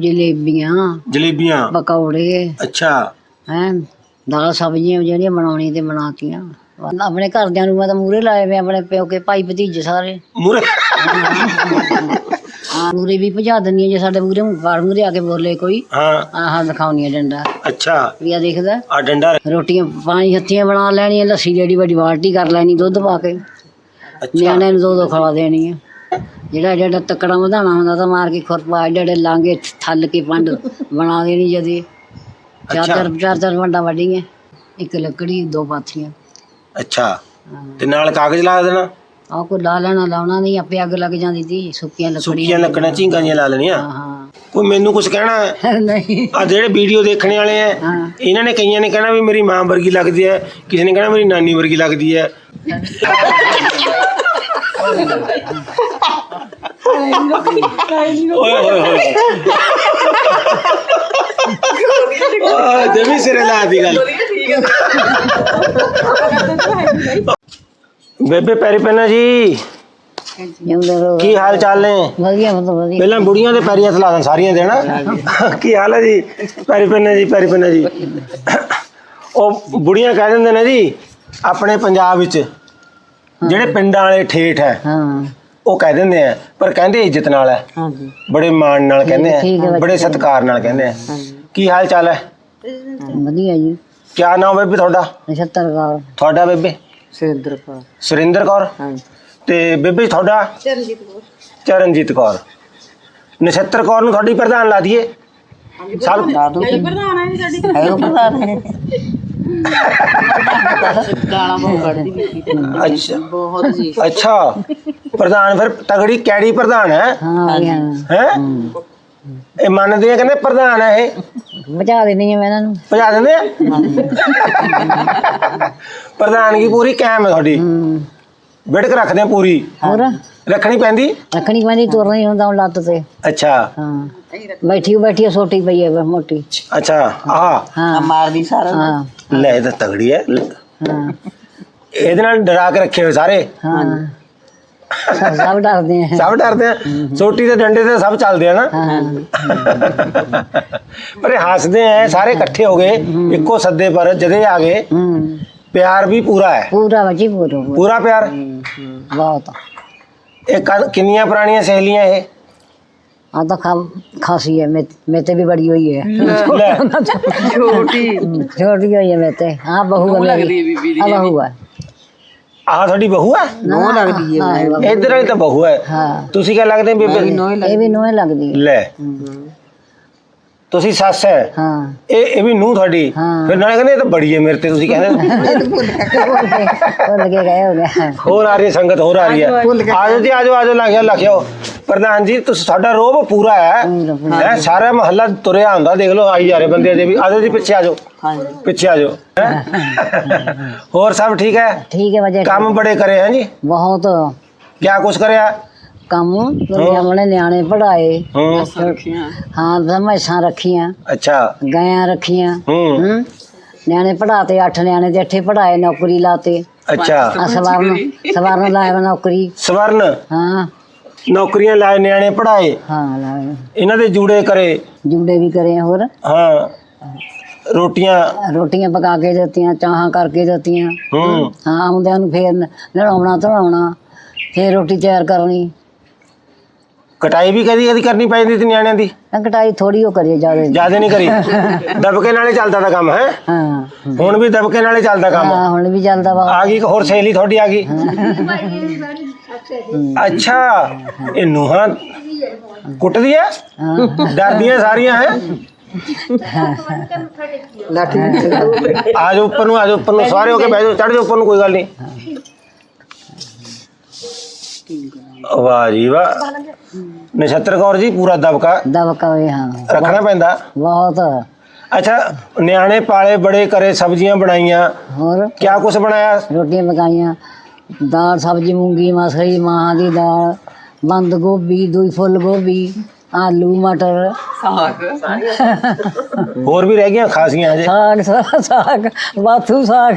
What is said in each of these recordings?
ਜਲੇਬੀਆਂ ਜਲੇਬੀਆਂ? ਪਕੌੜੇ ਅੱਛਾ। ਹੈ ਦਾਲ ਸਬਜ਼ੀਆਂ ਜਿਹੜੀਆਂ ਬਣਾਉਣੀ ਤੇ ਬਣਾਤੀਆਂ। ਆਪਣੇ ਘਰਦਿਆਂ ਨੂੰ ਮੈਂ ਤਾਂ ਮੂਰੇ ਲਾਏ ਵੇ ਆਪਣੇ ਪਿਓ ਕੇ ਭਾਈ ਭਤੀਜੇ ਸਾਰੇ। ਮੂਰੇ ਹਾਂ ਮੂਰੇ ਵੀ ਭਜਾ ਦਿੰਦੀ ਹਾਂ ਜੇ ਸਾਡੇ ਮੂਰੇ ਬਾਹਰ ਮੂਰੇ ਆ ਕੇ ਬੋਲੇ ਕੋਈ। ਹਾਂ। ਆਹ ਦਿਖਾਉਣੀ ਆ ਡੰਡਾ। ਅੱਛਾ। ਵੀ ਆ ਦੇਖਦਾ। ਆ ਡੰਡਾ ਰੋਟੀਆਂ ਪਾਣੀ ਹੱਥੀਆਂ ਬਣਾ ਲੈਣੀਆਂ ਲੱਸੀ ਜਿਹੜੀ ਵੱਡੀ ਬਾਲਟੀ ਕਰ ਲੈਣੀ ਦੁੱਧ ਪਾ ਕੇ। ਅੱਛਾ। ਨਿਆਣਿਆਂ ਨੂੰ ਦੋ ਦੋ ਖਵਾ ਦੇਣੀ ਆ। ਜਿਹੜਾ ਜਿਹੜਾ ਤੱਕੜਾ ਵਧਾਣਾ ਹੁੰਦਾ ਤਾਂ ਮਾਰ ਕੇ ਖੁਰਪਾ ਜਿਹੜੇ ਲਾਂਗੇ ਥੱਲ ਕੇ ਪੰਡ ਬਣਾ ਦੇਣੀ ਜਦੇ। ਚਾਰ ਅੱਛਾ। ਚਾਰ ਚਾਰ ਚਾਰ ਵੰਡਾ ਵੱਡੀਆਂ ਇੱਕ ਲੱਕੜੀ ਦੋ ਪਾਥੀਆਂ। ਅੱਛਾ। ਤੇ ਨਾਲ ਕਾਗਜ਼ ਲਾ ਦੇਣਾ? ਆਹ ਕੋ ਲਾ ਲੈਣਾ ਲਾਉਣਾ ਨਹੀਂ ਆਪੇ ਅੱਗ ਲੱਗ ਜਾਂਦੀ ਸੀ ਸੁੱਕੀਆਂ ਲੱਕੜੀਆਂ ਸੁੱਕੀਆਂ ਲੱਕੜਾਂ ਝੀਂਗਾਂ ਜੀਆਂ ਲਾ ਲੈਣੀਆਂ? ਹਾਂ ਕੋਈ ਮੈਨੂੰ ਕੁਝ ਕਹਿਣਾ ਹੈ? ਹਾਂ ਨਹੀਂ। ਆ ਜਿਹੜੇ ਵੀਡੀਓ ਦੇਖਣੇ ਵਾਲੇ ਆ ਹਾਂ। ਇਹਨਾਂ ਨੇ ਕਈਆਂ ਨੇ ਕਹਿਣਾ ਵੀ ਮੇਰੀ ਮਾਂ ਵਰਗੀ ਲੱਗਦੀ ਹੈ ਕਿਸੇ ਨੇ ਕਹਿਣਾ ਮੇਰੀ ਨਾਨੀ ਵਰਗੀ ਲੱਗਦੀ ਹੈ। ਬੇਬੇ ਪੈਰੀ ਪੈਣਾ ਜੀ। ਕੀ ਹਾਲ ਚਾਲ ਨੇ? ਵਧੀਆ ਮਤਲਬ ਵਧੀਆ। ਪਹਿਲਾਂ ਬੁੜੀਆਂ ਦੇ ਪੈਰੀਂ ਹੱਥ ਲਾ ਦਾਂ ਸਾਰੀਆਂ ਦੇ ਨਾ ਕੀ ਹਾਲ ਹੈ ਜੀ? ਪੈਰੀ ਪੈਣਾ ਜੀ ਪੈਰੀ ਪੈਣਾ ਜੀ। ਉਹ ਬੁੜੀਆਂ ਕਹਿ ਦਿੰਦੇ ਨੇ ਜੀ ਆਪਣੇ ਪੰਜਾਬ ਵਿੱਚ ਜਿਹੜੇ ਪਿੰਡਾਂ ਵਾਲੇ ਠੇਠ ਹੈ ਹਾਂ। ਉਹ ਕਹਿ ਦਿੰਦੇ ਆ ਪਰ ਕਹਿੰਦੇ ਇੱਜ਼ਤ ਨਾਲ ਹੈ ਹਾਂਜੀ। ਬੜੇ ਮਾਣ ਨਾਲ ਕਹਿੰਦੇ ਠੀਕ ਹੈ ਆ ਬੱਚੇ। ਬੜੇ ਸਤਿਕਾਰ ਨਾਲ ਕਹਿੰਦੇ ਆ। ਕੀ ਹਾਲ ਚਾਲ ਹੈ? ਵਧੀਆ ਜੀ। ਕਿਆ ਨਾਮ ਬੇਬੇ ਤੁਹਾਡਾ? 79 ਗਾਲ ਤੁਹਾਡਾ ਬੇਬੇ? ਸਿੰਦਰ ਕਾ ਸੁਰਿੰਦਰ ਕੌਰ? ਹਾਂ ਤੇ ਬੇਬੇ ਤੁਹਾਡਾ? ਚਰਨਜੀਤ ਕੌਰ। ਚਰਨਜੀਤ ਕੌਰ। ਨਛੱਤਰ ਕੌਰ ਨੂੰ ਤੁਹਾਡੀ ਪ੍ਰਧਾਨ ਲਾ ਦਈਏ। ਸਭ ਦਾਦੂ ਹੈ ਪ੍ਰਧਾਨ ਹੈ ਸਾਡੀ ਹੈ ਉਹ ਪ੍ਰਧਾਨ। ਹੈ ਗਾਲਾਂ ਬਹੁਤ ਕੱਢਦੀ ਵੀ ਅੱਛਾ। ਬਹੁਤ ਜੀ ਅੱਛਾ। ਪ੍ਰਧਾਨ ਫਿਰ ਤਗੜੀ ਕੈੜੀ ਪ੍ਰਧਾਨ ਹੈ। ਹਾਂ ਇਹ ਮੰਨਦੇ ਆ ਕਹਿੰਦੇ ਪ੍ਰਧਾਨ ਹੈ ਇਹ? ਬਚਾ ਦੇਣੀ ਹੈ ਮੈਂ ਇਹਨਾਂ ਨੂੰ। ਭਜਾ ਦਿੰਦੇ ਆ? ਪ੍ਰਧਾਨਗੀ ਪੂਰੀ ਕਾਇਮ ਹੈ ਤੁਹਾਡੀ। ਹੂੰ। ਵਿੜਕ ਰੱਖਦੇ ਆ ਪੂਰੀ। ਹੋਰ? ਰੱਖਣੀ ਪੈਂਦੀ? ਰੱਖਣੀ ਪੈਂਦੀ ਤੁਰਨਾ ਹੀ ਹੁੰਦਾ ਹੁਣ ਲੱਤ ਤੇ। ਅੱਛਾ। ਹਾਂ। ਬੈਠੀ ਬੈਠੀ ਸੋਟੀ ਪਈ ਹੈ ਬਸ ਮੋਟੀ ਅੱਛਾ ਆ ਹਾਂ ਮਾਰਦੀ ਸਾਰਾ ਹਾਂ ਲੈ ਇਹ ਤਾਂ ਤਗੜੀ ਹੈ ਹਾਂ ਇਹਦੇ ਨਾਲ ਡਰਾ ਕੇ ਰੱਖੇ ਹੋਏ ਸਾਰੇ ਹਾਂ ਸਭ ਸਭ ਡਰਦੇ ਆ ਸਭ ਡਰਦੇ ਆ ਸੋਟੀ ਤੇ ਡੰਡੇ ਤੇ ਸਭ ਚੱਲਦੇ ਆ ਨਾ ਹਾਂ ਪਰ ਇਹ ਹੱਸਦੇ ਆ ਸਾਰੇ ਇਕੱਠੇ ਹੋ ਗਏ ਇੱਕੋ ਸੱਦੇ ਪਰ ਜਦੇ ਆ ਗਏ ਹੂੰ ਪਿਆਰ ਵੀ ਪੂਰਾ ਹੈ ਪੂਰਾ ਵਜੀ ਪੂਰਾ ਪੂਰਾ। ਪੂਰਾ ਪਿਆਰ ਬਹੁਤ ਇਹ ਕਦ- ਕਿੰਨੀਆਂ ਪੁਰਾਣੀਆਂ ਸਹੇਲੀਆਂ ਇਹ ਆ ਤਾਂ ਖਾ ਖਾਸੀ ਹੈ ਮੇ ਮੇ ਤੇ ਵੀ ਬੜੀ ਹੋਈ ਹੈ। ਲੈ। ਛੋਟੀ। ਛੋਟੀ ਹੋਈ ਹੈ ਮੇ ਤੇ ਹਾਂ ਬਹੂ ਹੈ ਮੇਰੀ ਆ ਬਹੂ ਹੈ। ਆਹ ਤੁਹਾਡੀ ਬਹੂ ਹੈ? ਨੋ ਲੱਗਦੀ ਹੈ ਇਧਰ ਵਾਲੀ ਤਾਂ ਬਹੂ ਹੈ। ਹਾਂ। ਤੁਸੀਂ ਕਿਆ ਲੱਗਦੇ ਬੇਬੇ? ਇਹ ਵੀ ਨੋਏ ਲੱਗਦੀ ਹੈ। ਲੈ। ਤੁਸੀਂ ਸੱਸ ਹੈ। ਹਾਂ। ਇਹ ਇਹ ਵੀ ਨੂੰ ਤੁਹਾਡੀ। ਹਾਂ। ਫਿਰ ਨਾਲੇ ਕਹਿੰਦੇ ਇਹ ਤਾਂ ਬੜੀ ਹੈ ਮੇਰੇ ਤੇ ਤੁਸੀਂ ਕਹਿੰਦੇ ਉਹ ਲੱਗੇ ਗਏ। ਹੋ ਗਿਆ ਹੋਰ ਆ ਰਹੀ ਹੈ ਸੰਗਤ ਹੋਰ ਆ ਰਹੀ ਹੈ। ਆਜੋ ਜੀ ਆਜੋ ਆਜੋ ਲੱਗ ਗਿਆ ਲੱਖਿਓ ਪ੍ਰਧਾਨ ਜੀ ਤੁਸੀਂ ਸਾਡਾ ਰੋਬ ਪੂਰਾ ਹੈ। ਪੂਰਾ, ਪੂਰਾ। ਹੈ ਸਾਰਾ ਮਹੱਲਾ ਤੁਰਿਆ ਹੁੰਦਾ ਦੇਖ ਲਓ ਆਈ ਜਾ ਰਹੇ ਬੰਦੇ ਅਜੇ ਵੀ। ਆਜੋ ਜੀ ਪਿੱਛੇ ਆਜੋ ਪਿੱਛੇ ਆਜੋ ਹੈਂ? ਹੋਰ ਸਭ ਠੀਕ ਹੈ? ਠੀਕ ਹੈ ਵਜੇ ਕੰਮ ਬੜੇ ਕਰੇ ਹੈ ਜੀ? ਬਹੁਤ। ਕਿਆ ਕੁਛ ਕਰਿਆ? ਕੰਮ ਆਪਣੇ ਨਿਆਣੇ ਪੜਾਏ ਹੂੰ ਹਾਂ ਸਮਝਾਂ ਰੱਖੀਆਂ। ਅੱਛਾ। ਗਾਇਆਂ ਰੱਖੀਆਂ। ਹੂੰ। ਹੂੰ? ਨਿਆਣੇ ਪੜਾਤੇ ਅੱਠ ਨਿਆਣੇ ਤੇ ਅੱਠੇ ਪੜਾਏ ਨੌਕਰੀ ਲਾਤੇ। ਅੱਛਾ। ਆ ਸਵਾਰਨ ਸਵਾਰਨ ਲਾਇਆ ਵਾ ਨੌਕਰੀ। ਸਵਰਨ? ਹਾਂ। ਨੌਕਰੀਆਂ ਲਾਏ ਨਿਆਣੇ ਪੜਾਏ ਹਾਂ ਲਾਇਆ ਇਹਨਾਂ ਦੇ ਜੂੜੇ ਕਰੇ। ਜੁੜੇ ਵੀ ਕਰੇ ਹੋਰ। ਹਾਂ। ਰੋਟੀਆਂ। ਰੋਟੀਆਂ ਪਕਾ ਕੇ ਦਿੱਤੀਆਂ ਚਾਹਾਂ ਕਰਕੇ ਦਿੱਤੀਆਂ। ਹੂੰ। ਹਾਂ ਆਉਂਦਿਆਂ ਨੂੰ ਫੇਰ ਨਲਾਉਣਾ ਧਲਾਉਣਾ ਫੇਰ ਰੋਟੀ ਤਿਆਰ ਕਰਨੀ। ਕਟਾਈ ਵੀ ਕਦੀ ਕਦੀ ਕਰਨੀ ਪੈਂਦੀ ਤੇ ਨਿਆਣਿਆਂ ਦੀ? ਤਾਂ ਕਟਾਈ ਥੋੜੀ ਉਹ ਕਰੀਏ ਜ਼ਿਆਦਾ ਜ਼ਿਆਦਾ ਨਹੀਂ ਕਰੀ? ਦਬਕੇ ਨਾਲੇ ਚੱਲਦਾ ਦਾ ਕੰਮ ਹੈ? ਹਾਂ। ਹੁਣ ਵੀ ਦਬਕੇ ਨਾਲੇ ਚੱਲਦਾ ਕੰਮ। ਹਾਂ ਹੁਣ ਵੀ ਚੱਲਦਾ ਵਾ। ਆ ਗਈ ਇੱਕ ਹੋਰ ਸਹੇਲੀ ਤੁਹਾਡੀ ਆ ਗਈ। ਅੱਛਾ ਇਹ ਨੂਹਾਂ ਕੁੱਟਦੀਆਂ ਹਾਂ। ਡਰਦੀਆਂ ਸਾਰੀਆਂ ਹੈ? ਆ ਜਾਓ ਉੱਪਰ ਨੂੰ ਆ ਜਾਓ ਉੱਪਰ ਨੂੰ। ਸਾਰੇ ਹੋ ਕੇ ਬਹਿ ਜਾਓ ਚੜ ਜਾਓ ਉੱਪਰ ਨੂੰ ਕੋਈ ਗੱਲ ਨਹੀਂ। ਵਾਹ ਜੀ ਵਾਹ ਨਛੱਤਰ ਕੌਰ ਜੀ ਪੂਰਾ ਦਬਕਾ ਦਬਕਾ ਵੇ ਹਾਂ। ਰੱਖਣਾ ਪੈਂਦਾ। ਬਹੁਤ। ਅੱਛਾ ਨਿਆਣੇ ਪਾਲੇ ਬੜੇ ਕਰੇ ਸਬਜ਼ੀਆਂ ਬਣਾਈਆਂ। ਹੋਰ? ਕਿਆ ਕੁਛ ਬਣਾਇਆ? ਰੋਟੀਆਂ ਪਕਾਈਆਂ। ਦਾਲ ਸਬਜ਼ੀ ਮੂੰਗੀ ਮਸਰੀ ਮਾਂ ਦੀ ਦਾਲ ਬੰਦ ਗੋਭੀ ਦੂਈ ਫੁੱਲ ਗੋਭੀ। ਆਲੂ ਮਟਰ। ਹੋਰ ਵੀ ਰਹਿ ਗਈਆਂ ਖਾਸੀਆਂ ਹਜੇ? ਸਾਗ ਸਾਗ ਸਾਗ ਬਾਥੂ ਸਾਗ।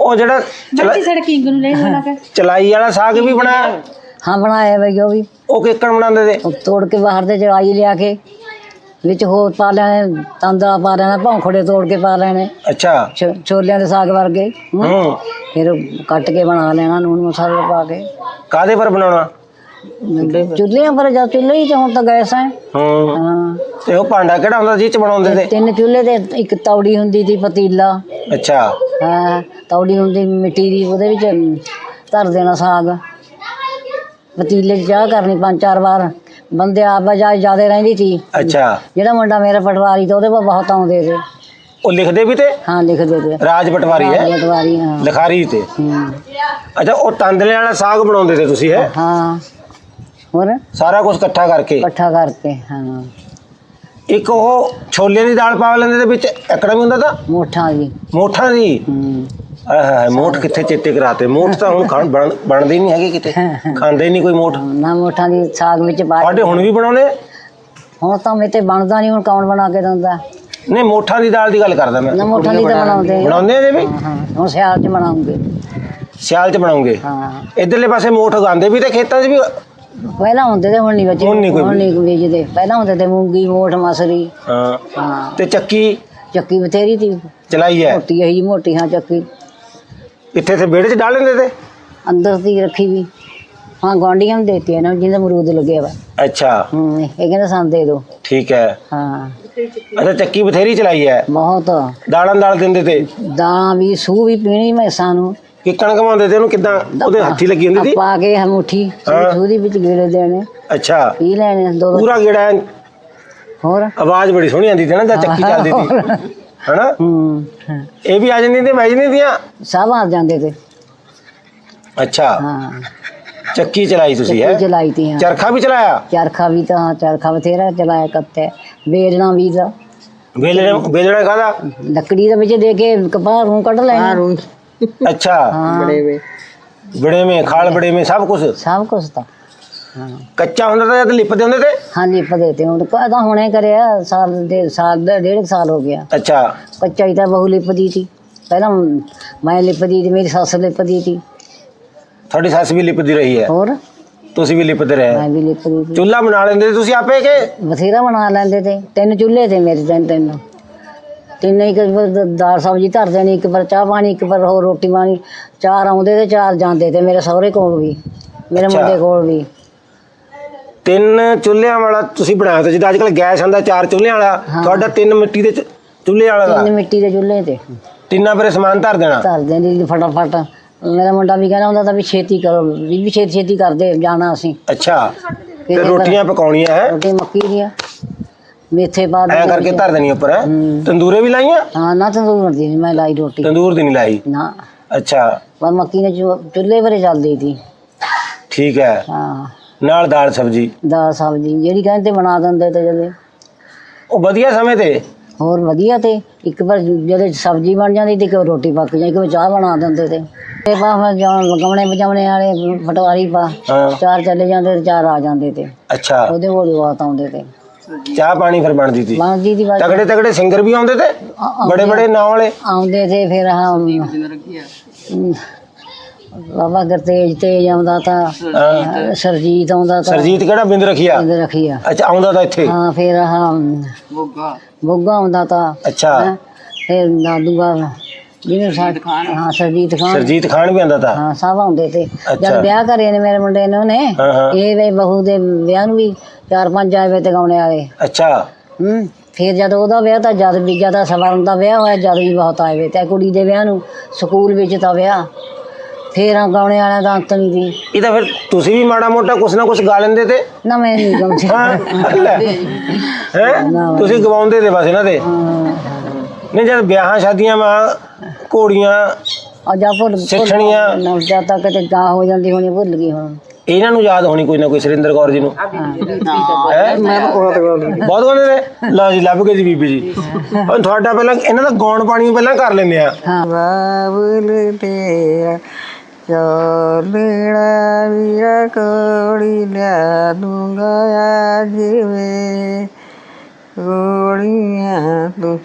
ਉਹ ਜਿਹੜਾ ਚਲਾ- ਚਲਾਈ ਵਾਲਾ ਸਾਗ ਵੀ ਬਣਾਇਆ ਹਾਂ ਬਣਾਇਆ ਬਈ ਉਹ ਵੀ। ਉਹ ਕਿੱਕਣ ਬਣਾਉਂਦੇ ਤੇ? ਉਹ ਤੋੜ ਕੇ ਬਾਹਰ ਦੇ ਚੜਾਈ ਲਿਆ ਕੇ ਵਿੱਚ ਹੋਰ ਪਾ ਲੈਣੇ ਤਾਂਦਰਾ ਪਾ ਲੈਣਾ ਭੌਂਖੜੇ ਤੋੜ ਕੇ ਪਾ ਲੈਣੇ। ਅੱਛਾ। ਛੋ- ਛੋਲਿਆਂ ਦੇ ਸਾਗ ਵਰਗੇ। ਹੂੰ। ਫਿਰ ਕੱਟ ਕੇ ਬਣਾ ਲੈਣਾ ਨੂਨ ਮਸਾਲਾ ਪਾ ਕੇ। ਕਾਦੇ ਪਰ ਬਣਾਉਣਾ? ਚੁੱਲ੍ਹਿਆਂ ਪਰ ਜਦ ਚੁੱਲ੍ਹੇ ਹੀ ਤੇ ਹੁਣ ਤਾਂ ਗੈਸ ਹੈ। ਹੂੰ। ਹਾਂ। ਤੇ ਉਹ ਭਾਂਡਾ ਕਿਹੜਾ ਹੁੰਦਾ ਜਿਹ ਚ ਬਣਾਉਂਦੇ ਤੇ ਤਿੰਨ ਚੁੱਲ੍ਹੇ ਤੇ ਇੱਕ ਤੌੜੀ ਹੁੰਦੀ ਸੀ ਪਤੀਲਾ। ਅੱਛਾ। ਹਾਂ ਤੌੜੀ ਹੁੰਦੀ ਮਿੱਟੀ ਦੀ ਉਹਦੇ ਵਿੱਚ ਧਰ ਦੇਣਾ ਸਾਗ। ਪਤੀਲੇ 'ਚ ਚਾਹ ਕਰਨੀ ਪੰਜ ਚਾਰ ਵਾਰ। ਬੰਦੇ ਆਵਾਜਾਈ ਜ਼ਿਆਦਾ ਰਹਿੰਦੀ ਸੀ। ਅੱਛਾ। ਜਿਹੜਾ ਮੁੰਡਾ ਮੇਰਾ ਪਟਵਾਰੀ ਤਾਂ ਉਹਦੇ ਕੋਲ ਬਹੁਤ ਆਉਂਦੇ ਤੇ ਉਹ ਲਿਖਦੇ ਵੀ ਤੇ? ਹਾਂ ਲਿਖਦੇ ਤੇ ਰਾਜ ਪਟਵਾਰੀ ਹੈ? ਪਟਵਾਰੀ ਹਾਂ। ਲਿਖਾਰੀ ਤੇ। ਹੂੰ। ਅੱਛਾ ਉਹ ਤਾਂਦਲੇ ਵਾਲਾ ਸਾਗ ਬਣਾਉਂਦੇ ਤੇ ਤੁਸੀਂ ਹੈ? ਹਾਂ। ਹੋਰ? ਸਾਰਾ ਕੁਝ ਇਕੱਠਾ ਕਰਕੇ। ਇਕੱਠਾ ਕਰਕੇ ਹਾਂ। ਇੱਕ ਉਹ ਛੋਲੇ ਦੀ ਦਾਲ ਪਾ ਲੈਂਦੇ ਤੇ ਵਿੱਚ ਐਕੜਾ ਵੀ ਹੁੰਦਾ ਤਾਂ? ਮੋਠਾਂ ਦੀ। ਮੋਠਾਂ ਦੀ? ਹੂੰ। ਆਹ ਮੋਠ ਕਿੱਥੇ ਚੇਤੇ ਕਰਾਤੇ? ਮੋਠ ਤਾਂ ਹੁਣ ਖਾਣ ਬਣ- ਬਣਦੇ ਹੀ ਨਹੀਂ ਹੈਗੇ ਕਿਤੇ। ਖਾਂਦੇ ਹੀ। ਨਹੀਂ ਕੋਈ ਮੋਠ। ਨਾ ਮੋਠਾਂ ਦੀ ਸਾਗ ਵਿੱਚ ਪਾ ਸਾਡੇ ਹੁਣ ਵੀ ਬਣਾਉਣੇ ਹੁਣ ਤਾਂ ਮੇਰੇ ਤੇ ਬਣਦਾ ਨਹੀਂ ਹੁਣ ਕੌਣ ਬਣਾ ਕੇ ਦਿੰਦਾ? ਨਹੀਂ ਮੋਠਾਂ ਦੀ ਦਾਲ ਦੀ ਗੱਲ ਕਰਦਾ ਮੈਂ। ਨਾ ਮੋਠਾਂ ਦੀ ਤਾਂ ਬਣਾਉਂਦੇ। ਆ। ਬਣਾਉਂਦੇ ਆ ਜੇ ਵੀ? ਹਾਂ। ਹੁਣ ਸਿਆਲ ਚ ਬਣਾਉਂਗੇ। ਸਿਆਲ ਚ ਬਣਾਉਂਗੇ। ਹਾਂ। ਇਧਰਲੇ ਪਾਸੇ ਮੋਠ ਉਗਾਉਂਦੇ ਵੀ ਤੇ ਖੇਤਾਂ 'ਚ ਵੀ ਪਹਿਲਾਂ ਹੁੰਦੇ ਤੇ ਹੁਣ ਨਹੀਂ ਬਚੇ ਹੁਣ ਨਹੀਂ ਕੋਈ ਹੁਣ ਨਹੀਂ ਵੇਚਦੇ। ਪਹਿਲਾਂ ਹੁੰਦੇ ਤੇ ਮੂੰਗੀ ਮੋਠ ਮਸਰੀ। ਹਾਂ। ਹਾਂ। ਤੇ ਚੱਕੀ? ਚੱਕੀ ਬਥੇਰੀ ਸੀ ਚਲਾਈ ਹੈ? ਮੋਟੀ ਇਹੀ ਮੋਟੀ ਹਾਂ ਚੱਕੀ। ਇੱਥੇ ਤੇ ਵਿਹੜੇ 'ਚ ਡਾਲ ਲੈਂਦੇ ਤੇ? ਅੰਦਰ ਦੀ ਰੱਖੀ ਵੀ। ਹਾਂ ਗਵਾਂਢੀਆਂ ਨੂੰ ਦੇਤੀ ਇਹਨਾਂ ਨੂੰ ਜਿਹਦਾ ਅਮਰੂਦ ਲੱਗਿਆ ਵਾ। ਅੱਛਾ। ਹੂੰ ਇਹ ਕਹਿੰਦੇ ਸਾਨੂੰ ਦੇ ਦਿਓ। ਠੀਕ ਹੈ। ਹਾਂ। ਅੱਛਾ ਚੱਕੀ ਬਥੇਰੀ ਚਲਾਈ ਹੈ? ਬਹੁਤ। ਦਾਲਾਂ ਦਾਲ ਦਿੰਦੇ ਤੇ? ਦਾਣਾ ਵੀ ਸੂਹ ਵੀ ਪੀਣੀ ਮੈਸਾਂ ਨੂੰ। ਕਿ ਕਣਕ ਕਮਾਉਂਦੇ ਤੇ ਉਹਨੂੰ ਕਿੱਦਾਂ ਉਹਦੇ ਹੱਥੀ ਲੱਗੀ ਹੁੰਦੀ ਸੀ? ਪਾ ਕੇ ਮੁੱਠੀ ਹਾਂ। ਸੂਹ ਦੀ ਵਿੱਚ ਗੇੜੇ ਦੇਣੇ। ਅੱਛਾ। ਪੀ ਲੈਣੇ ਦੋ ਦੋ ਪੂਰਾ ਗੇੜਾ ਐਨ ਹੋਰ? ਆਵਾਜ਼ ਬੜੀ ਸੋਹਣੀ ਆਉਂਦੀ ਸੀ ਨਾ ਜਦ ਚੱਕੀ ਚੱਲਦੀ ਸੀ। ਹਨਾ? ਹੂੰ ਹਾਂ। ਇਹ ਵੀ ਆ ਜਾਂਦੀ ਤੇ ਵੱਜ ਨਹੀਂ ਦੀਆਂ ਸਭ ਆ ਜਾਂਦੇ ਤੇ। ਅੱਛਾ। ਹਾਂ। ਚੱਕੀ ਚਲਾਈ ਤੁਸੀਂ ਹੈ? ਚੱਕੀ ਚਲਾਈ ਤੀ ਹਾਂ। ਚਰਖਾ ਵੀ ਚਲਾਇਆ? ਚਰਖਾ ਵੀ ਤਾਂ ਹਾਂ, ਚਰਖਾ ਬਥੇਰਾ ਚਲਾਇਆ ਕੱਤੇ ਵੇਲਣਾ ਵੀ ਤਾਂ। ਵੇਲਣੇ ਵੇਲਣਾ ਕਾਦਾ ਲੱਕੜੀ ਦੇ ਵਿੱਚ ਦੇ ਕੇ ਕਪਾਹ ਰੂ ਕੱਢ ਲੈਣਾ। ਅੱਛਾ। ਹਾਂ। ਬੜੇ ਮੇ ਖਾਲ ਬੜੇ ਮੇ ਸਭ ਕੁਝ ਸਭ ਕੁਝ ਤਾਂ। ਹਾਂ। ਕੱਚਾ ਹੁੰਦਾ ਤਾਂ ਜਦ ਲਿਪਦੇ ਹੁੰਦੇ ਤੇ? ਹਾਂ ਲਿਪਦੇ ਤੇ ਹੁਣ। ਤਾਂ ਹੁਣੇ ਕਰਿਆ ਸਾਲ ਦੇ ਸਾਲ ਦਾ ਡੇਢ ਕੁ ਸਾਲ ਹੋ ਗਿਆ। ਅੱਛਾ। ਕੱਚਾ ਹੀ ਤਾਂ ਬਹੁ ਲਿਪਦੀ ਸੀ। ਪਹਿਲਾਂ ਮੈਂ ਲਿਪਦੀ ਸੀ ਮੇਰੀ ਸੱਸ ਲਿਪਦੀ ਸੀ। ਤੁਹਾਡੀ ਸੱਸ ਵੀ ਲਿਪਦੀ ਰਹੀ ਹੈ? ਹੋਰ? ਤੁਸੀਂ ਵੀ ਲਿਪਦੇ ਰਹੇ? ਮੈਂ ਵੀ ਲਿਪਦੀ ਸੀ। ਚੁੱਲ੍ਹਾ ਬਣਾ ਲੈਂਦੇ ਤੁਸੀਂ ਆਪੇ ਕਿ? ਬਥੇਰਾ ਬਣਾ ਲੈਂਦੇ ਤੇ। ਤਿੰਨ ਚੁੱਲ੍ਹੇ ਤੇ ਮੇਰੇ ਤਿੰਨ ਤਿੰਨ ਤਿੰਨੇ ਇੱਕ ਵਾਰ ਦ- ਦਾਲ ਸਬਜ਼ੀ ਧਰ ਦੇਣੀ ਇੱਕ ਵਾਰ ਚਾਹ ਪਾਣੀ ਇੱਕ ਵਾਰ ਹੋਰ ਰੋਟੀ ਪਾਣੀ। ਚਾਰ ਆਉਂਦੇ ਤੇ ਚਾਰ ਜਾਂਦੇ ਤੇ ਮੇਰੇ ਸਹੁਰੇ ਕੋਲ ਵੀ ਮੇਰੇ ਅੱਛਾ। ਮੁੰਡੇ ਕੋਲ ਵੀ। ਤਿੰਨ ਚੁੱਲ੍ਹਿਆਂ ਵਾਲਾ ਤੁਸੀਂ ਬਣਾਇਆ ਤਾਂ ਜਿੱਦਾਂ ਅੱਜ ਕੱਲ ਗੈਸ ਆਂਦਾ ਚਾਰ ਚੁੱਲ੍ਹਿਆਂ ਵਾਲਾ ਤੁਹਾਡਾ ਤਿੰਨ ਮਿੱਟੀ ਦੇ ਚ- ਚੁੱਲ੍ਹੇ ਵਾਲਾ ਤਿੰਨ ਦਾ ਮਿੱਟੀ ਦੇ ਚੁੱਲ੍ਹੇ ਤੇ। ਤਿੰਨਾਂ ਪਰੇ ਸਮਾਨ ਧਰ ਦੇਣਾ? ਧਰ ਦਿੰਦੀ ਫਟਾਫਟ। ਮੇਰਾ ਮੁੰਡਾ ਵੀ ਕਹਿੰਦਾ ਹੁੰਦਾ ਤਾਂ ਵੀ ਛੇਤੀ ਕਰੋ ਵੀ ਵੀ ਛੇਤੀ ਛੇਤੀ ਕਰਦੇ ਜਾਣਾ ਅਸੀਂ। ਅੱਛਾ। ਤੇ ਰੋਟੀਆਂ ਪਕਾਉਣੀਆਂ ਹੈ? ਰੋਟੀ ਮੱਕੀ ਦੀਆਂ ਮੇਥੇ ਪਾ ਐ ਕਰਕੇ ਧਰ ਦੇਣੀ ਉੱਪਰ ਹੈ? ਹੂੰ। ਤੰਦੂਰੇ ਵੀ ਲਾਈਆਂ? ਹਾਂ ਨਾ ਤੰਦੂਰ ਦੀ ਨੀ ਮੈਂ ਲਾਈ ਰੋਟੀ। ਤੰਦੂਰ ਦੀ ਨਹੀਂ ਲਾਈ? ਨਾ। ਅੱਛਾ। ਪਰ ਮੱਕੀ ਨੇ ਚੁ- ਚੁੱਲ੍ਹੇ ਪਰੇ ਚੱਲਦੀ ਸੀ। ਠੀਕ ਹੈ। ਹਾਂ। ਨਾਲ ਦਾਲ ਸਬਜੀ? ਦਾਲ ਸਬਜ਼ੀ ਜਿਹੜੀ ਕਹਿੰਦੇ ਬਣਾ ਦਿੰਦੇ ਤੇ ਜਦੇ। ਉਹ ਵਧੀਆ ਸਮੇਂ ਤੇ? ਹੋਰ ਵਧੀਆ ਤੇ ਇੱਕ ਵਾਰ ਜਦੋਂ ਸਬਜ਼ੀ ਬਣ ਜਾਂਦੀ ਤੇ ਇੱਕ ਵਾਰ ਰੋਟੀ ਪੱਕ ਜਾਂਦੀ ਇੱਕ ਵਾਰ ਚਾਹ ਬਣਾ ਦਿੰਦੇ ਤੇ। ਤੇ ਬਾਹਾਂ ਜਾਣ ਲਗਾਉਣੇ ਵਜਾਉਣੇ ਵਾਲੇ ਪਟਵਾਰੀ ਪਾ ਹਾਂ। ਚਾਰ ਚੱਲੇ ਜਾਂਦੇ ਤੇ ਚਾਰ ਆ ਜਾਂਦੇ ਤੇ। ਅੱਛਾ। ਉਹਦੇ ਕੋਲ ਬਾਤ ਆਉਂਦੇ ਤੇ। ਚਾਹ ਪਾਣੀ ਫਿਰ ਬਣਦੀ ਸੀ ਦੀ ਤਗੜੇ ਤਗੜੇ ਸਿੰਗਰ ਵੀ ਆਉਂਦੇ ਤੇ? ਬੜੇ ਬੜੇ ਨਾਂ ਵਾਲੇ? ਆਉਂਦੇ ਤੇ ਫਿਰ ਹਾਂ ਬਾਬਾ ਗੁਰਤੇਜ ਤੇਜ ਆਉਂਦਾ ਤਾਂ। ਸਰਜੀਤ ਆਉਂਦਾ ਤਾਂ। ਸਰਜੀਤ ਕਿਹੜਾ ਬਿੰਦ ਰਖਿਆ? ਇਹਦੇ ਰੱਖੀਆ। ਅੱਛਾ ਆਉਂਦਾ ਤਾਂ ਇੱਥੇ? ਹਾਂ ਫਿਰ ਹਾਂ ਬੁੱਗਾ। ਬੁੱਗਾ ਆਉਂਦਾ ਤਾਂ। ਅੱਛਾ। ਹੈਂ। ਫਿਰ ਦਾਦੂਗਾ ਜਿਹਨੂੰ ਸਾ ਹਾਂ ਸਰਜੀਤ ਖਾਨ। ਸਰਜੀਤ ਖਾਨ ਵੀ ਆਉਂਦਾ ਤਾਂ? ਹਾਂ ਸਭ ਆਉਂਦੇ ਤੇ। ਅੱਛਾ। ਜਦ ਵਿਆਹ ਕਰੇ ਨੇ ਮੇਰੇ ਮੁੰਡੇ ਨੇ ਉਹਨੇ ਹਾਂ ਹਾਂ। ਇਹ ਵੇ ਬਹੂ ਦੇ ਵਿਆਹ ਨੂੰ ਵੀ ਚਾਰ ਪੰਜ ਆਏ ਵੇ ਤੇ ਗਾਉਣੇ ਵਾਲੇ ਅੱਛਾ। ਹੂੰ ਫਿਰ ਜਦ ਉਹਦਾ ਵਿਆਹ ਤਾਂ ਜਦ ਵੀ ਜਦ ਸਵਰਨ ਦਾ ਵਿਆਹ ਹੋਇਆ ਜਦ ਵੀ ਬਹੁਤ ਆਏ ਤੇ ਕੁੜੀ ਦੇ ਵਿਆਹ ਨੂੰ ਸਕੂਲ ਵਿੱਚ ਤਾਂ ਵਿਆਹ। ਫਿਰ ਆ ਗਾਉਣੇ ਵਾਲਿਆਂ ਦਾ ਅੰਤ ਨਹੀਂ ਸੀ। ਇਹ ਤਾਂ ਫਿਰ ਤੁਸੀਂ ਵੀ ਮਾੜਾ ਮੋਟਾ ਕੁਛ ਨਾ ਕੁਛ ਗਾ ਲੈਂਦੇ ਤੇ। ਨਾ ਮੈਂ ਨਹੀਂ ਗਾਉਂਦੀ। ਹਾਂ ਤੁਸੀਂ ਗਵਾਉਂਦੇ ਤੇ ਬਸ ਇਹਨਾਂ ਦੇ। ਨਹੀਂ ਜਦ ਵਿਆਹਾਂ ਸ਼ਾਦੀਆਂ ਮਾ ਘੋੜੀਆਂ ਆ ਜਾ ਭੁੱਲ ਸਿੱਠਣੀਆਂ। ਨਵਜਾ ਤੱਕ ਤੇ ਗਾਂ ਹੋ ਜਾਂਦੀ ਹੋਣੀ ਭੁੱਲ ਗਈ ਹੁਣ। ਇਹਨਾਂ ਨੂੰ ਯਾਦ ਹੋਣੀ ਕੋਈ ਨਾ ਕੋਈ ਸੁਰਿੰਦਰ ਕੌਰ ਜੀ ਨੂੰ। ਹੈ ਬਹੁਤ ਗਾਉਂਦੇ ਨੇ ਲਓ ਜੀ ਲੱਭ ਗਏ ਜੀ ਬੀਬੀ ਜੀ। ਹੁਣ ਤੁਹਾਡਾ ਪਹਿਲਾਂ ਇਹਨਾਂ ਦਾ ਗਾਉਣ ਪਾਣੀ ਪਹਿਲਾਂ ਕਰ ਲੈਂਦੇ ਆ। ਹਾਂ। ਬਾਬਲ ਤੇਰਾ ਚੋਲੜਾ ਵੀਰਾ ਕੋੜੀ ਲਿਆ ਦੂੰਗਾ ਅੱਜ ਵੇ। ਕੋੜੀਆਂ ਤੂੰ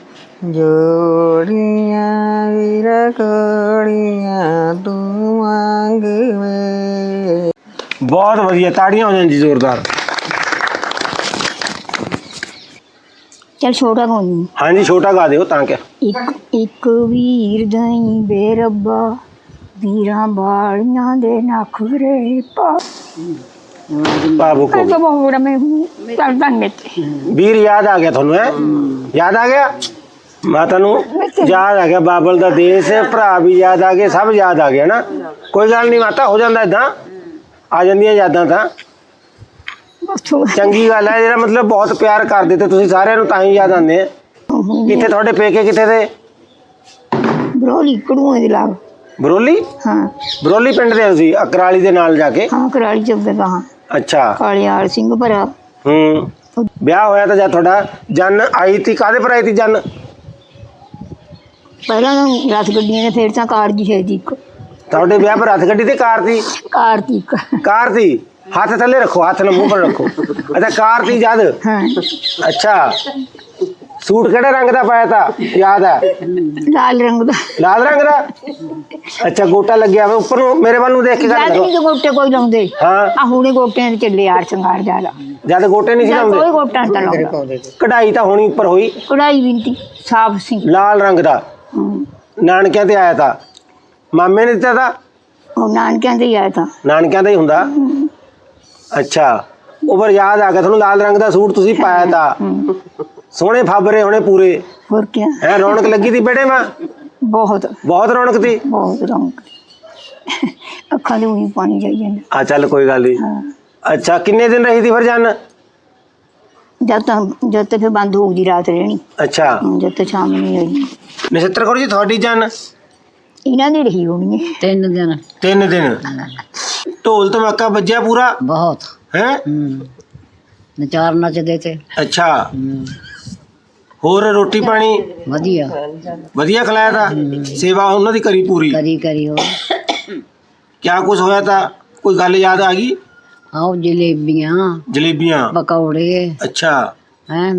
ਜੋੜੀਆਂ ਵੀਰਾ ਕੋੜੀਆਂ ਤੂੰ ਮੰਗ ਵੇ। ਬਹੁਤ ਵਧੀਆ ਤਾੜੀਆਂ ਹੋ ਜਾਣ ਜੀ ਜ਼ੋਰਦਾਰ। ਚਲ ਛੋਟਾ ਕੋਈ ਹਾਂਜੀ ਛੋਟਾ ਗਾ ਦਿਓ ਤਾਂ ਕਿ। ਇੱਕ ਇੱਕ ਵੀਰ ਦਈ ਬੇਰੱਬਾ ਵੀਰਾਂ ਬਾਲੀਆਂ ਦੇ ਨਖਰੇ ਪਾ ਬਾਬੂ ਕੋ ਤਾਂ ਬਹੁਤ ਮੈਂ ਚੱਲ ਦੰਗੇ ਤੇ ਵੀਰ ਯਾਦ ਆ ਗਿਆ ਤੁਹਾਨੂੰ ਹੈ? ਯਾਦ ਆ ਗਿਆ? ਮਾਤਾ ਨੂੰ ਯਾਦ ਆ ਗਿਆ ਬਾਬਲ ਦਾ ਦੇਸ਼ ਭਰਾ ਵੀ ਯਾਦ ਆ ਗਏ ਸਭ ਯਾਦ ਆ ਗਿਆ ਨਾ ਕੋਈ ਗੱਲ ਨਹੀਂ ਮਾਤਾ ਹੋ ਜਾਂਦਾ ਇਦਾਂ ਆ ਜਾਂਦੀਆਂ ਯਾਦਾਂ ਤਾਂ। ਚੰਗੀ ਗੱਲ ਹੈ ਜਿਹੜਾ ਮਤਲਬ ਬਹੁਤ ਪਿਆਰ ਕਰਦੇ ਤੇ ਤੁਸੀਂ ਸਾਰਿਆਂ ਨੂੰ ਤਾਂ ਹੀ ਯਾਦ ਆਉਂਦੇ ਆ। ਕਿੱਥੇ ਤੁਹਾਡੇ ਪੇਕੇ ਕਿੱਥੇ ਤੇ ਬਰੋਲੀ ਕੜੂਏ ਦੀ ਲਾਗ। ਬਰੋਲੀ? ਹਾਂ। ਬਰੋਲੀ ਪਿੰਡ ਦੇ ਹੋ ਤੁਸੀਂ ਅਕਰਾਲੀ ਦੇ ਨਾਲ ਜਾ ਕੇ? ਹਾਂ ਕਰਾਲੀ ਚੁੱਕੇ ਕਹਾ ਅੱਛਾ। ਕਾਲਿਆਲ ਸਿੰਘ ਭਰਾ ਹੂੰ। ਵਿਆਹ ਹੋਇਆ ਤਾਂ ਜਦ ਤੁਹਾਡਾ ਜਨ ਆਈ ਤੀ ਕਾਦੇ ਪਰ ਆਈ ਤੀ ਜਨ? ਪਹਿਲਾਂ ਰਸ ਗੱਡੀਆਂ ਨੇ ਫੇਰ ਤਾਂ ਕਾਰ ਜੀ ਹੈ ਜੀ ਇੱਕ। ਤੁਹਾਡੇ ਵਿਆਹ ਪਰ ਹੱਥ ਗੱਡੀ ਤੇ ਕਾਰ ਤੀ ਕਾਰ ਦੀ ਇੱਕ। ਕਾਰ ਤੀ ਹੱਥ ਥੱਲੇ ਰੱਖੋ ਹੱਥ ਨੂੰ ਮੂੰਹ ਪਰ ਰੱਖੋ। ਅੱਛਾ ਕਾਰ ਤੀ ਜਦ? ਹਾਂ। ਅੱਛਾ। ਸੂਟ ਕਿਹੜੇ ਰੰਗ ਦਾ ਪਾਇਆ ਤਾ? ਯਾਦ ਹੈ? ਲਾਲ ਰੰਗ ਦਾ। ਲਾਲ ਰੰਗ ਦਾ? ਅੱਛਾ ਗੋਟਾ ਲੱਗਿਆ ਵਾ ਉੱਪਰ ਨੂੰ। ਮੇਰੇ ਵੱਲ ਨੂੰ ਦੇਖ ਕੇ ਗੱਲ ਜਦ ਕਰੋ। ਨਹੀਂ ਤੇ ਗੋਟੇ ਕੋਈ ਲਾਉਂਦੇ। ਹਾਂ। ਆ ਹੁਣੇ ਗੋਟਿਆਂ ਦੇ ਚੱਲੇ ਯਾਰ ਸ਼ਿੰਗਾਰ ਜ਼ਿਆਦਾ ਜਦ ਗੋਟੇ ਨਹੀਂ ਸੀ ਜਦ ਕੋਈ ਲਾਉਂਦੇ ਗੋਟਾ ਨਹੀਂ ਲਾਉਂਦਾ। ਕਢਾਈ ਤਾਂ ਹੋਣੀ ਉੱਪਰ ਹੋਈ। ਕਢਾਈ ਬਿੰਤੀ ਸਾਫ਼ ਸੀ। ਲਾਲ ਰੰਗ ਦਾ। ਨਾਨਕਿਆਂ ਤੇ ਆਇਆ ਤਾ। ਮਾਮੇ ਨੇ ਦਿੱਤਾ ਤਾ? ਉਹ ਨਾਨਕਿਆਂ ਦੇ ਹੀ ਆਇਆ ਤਾਂ। ਨਾਨਕਿਆਂ ਦਾ ਹੀ ਹੁੰਦਾ? ਅੱਛਾ। ਉਹ ਪਰ ਯਾਦ ਆ ਗਿਆ ਤੁਹਾਨੂੰ ਲਾਲ ਰੰਗ ਦਾ ਸੂਟ ਤੁਸੀਂ ਪਾਇਆ ਤਾ। ਸੋਹਣੇ ਫਾਬਰੇ ਹੋਣੇ ਪੂਰੇ। ਹੋਰ ਕੀ ਹੈ ਰੌਣਕ ਲੱਗੀ ਤੀ ਬੇੜੇ ਮਾਂ? ਬਹੁਤ। ਬਹੁਤ ਰੌਣਕ ਤੀ? ਬਹੁਤ ਰੰਗ ਅੱਖਾਂ ਦੇ ਉਹੀ ਪਾਣੀ ਜਾਈ ਜਾਂਦਾ। ਆ ਚੱਲ ਕੋਈ ਗੱਲ ਨਹੀਂ ਹਾਂ। ਅੱਛਾ ਕਿੰਨੇ ਦਿਨ ਰਹੀ ਤੀ ਫਿਰ ਜਨ? ਜਦ ਤਾਂ ਜਦ ਤੱਕ ਫਿਰ ਬੰਦ ਹੋ ਗਈ ਰਾਤ ਰਹਿਣੀ। ਅੱਛਾ। ਜਦ ਤੱਕ ਸ਼ਾਮ ਨਹੀਂ ਹੋਈ ਨਛੱਤਰ ਕੌਰ ਜੀ ਤੁਹਾਡੀ ਜਨ? ਇਹਨਾਂ ਦੀ ਰਹੀ ਹੋਣੀ ਹੈ। ਤਿੰਨ ਦਿਨ। ਤਿੰਨ ਦਿਨ। ਢੋਲ ਧਮਾਕਾ ਵੱਜਿਆ ਪੂਰਾ? ਬਹੁਤ। ਹੈ? ਹੂੰ। ਨਚਾਰ ਨੱਚਦੇ ਤੇ। ਅੱਛਾ। ਹੋਰ ਰੋਟੀ ਪਾਣੀ? ਵਧੀਆ। ਵਧੀਆ ਖਿਲਾਇਆ ਤਾ? ਸੇਵਾ ਉਹਨਾਂ ਦੀ ਕਰੀ ਪੂਰੀ? ਕਰੀ ਕਰੀ ਹੋ ਕਿਆ ਕੁਝ ਹੋਇਆ ਤਾਂ? ਕੋਈ ਗੱਲ ਯਾਦ ਆ ਗਈ? ਆਓ ਜਲੇਬੀਆਂ। ਜਲੇਬੀਆਂ। ਪਕੌੜੇ। ਅੱਛਾ। ਹੈ?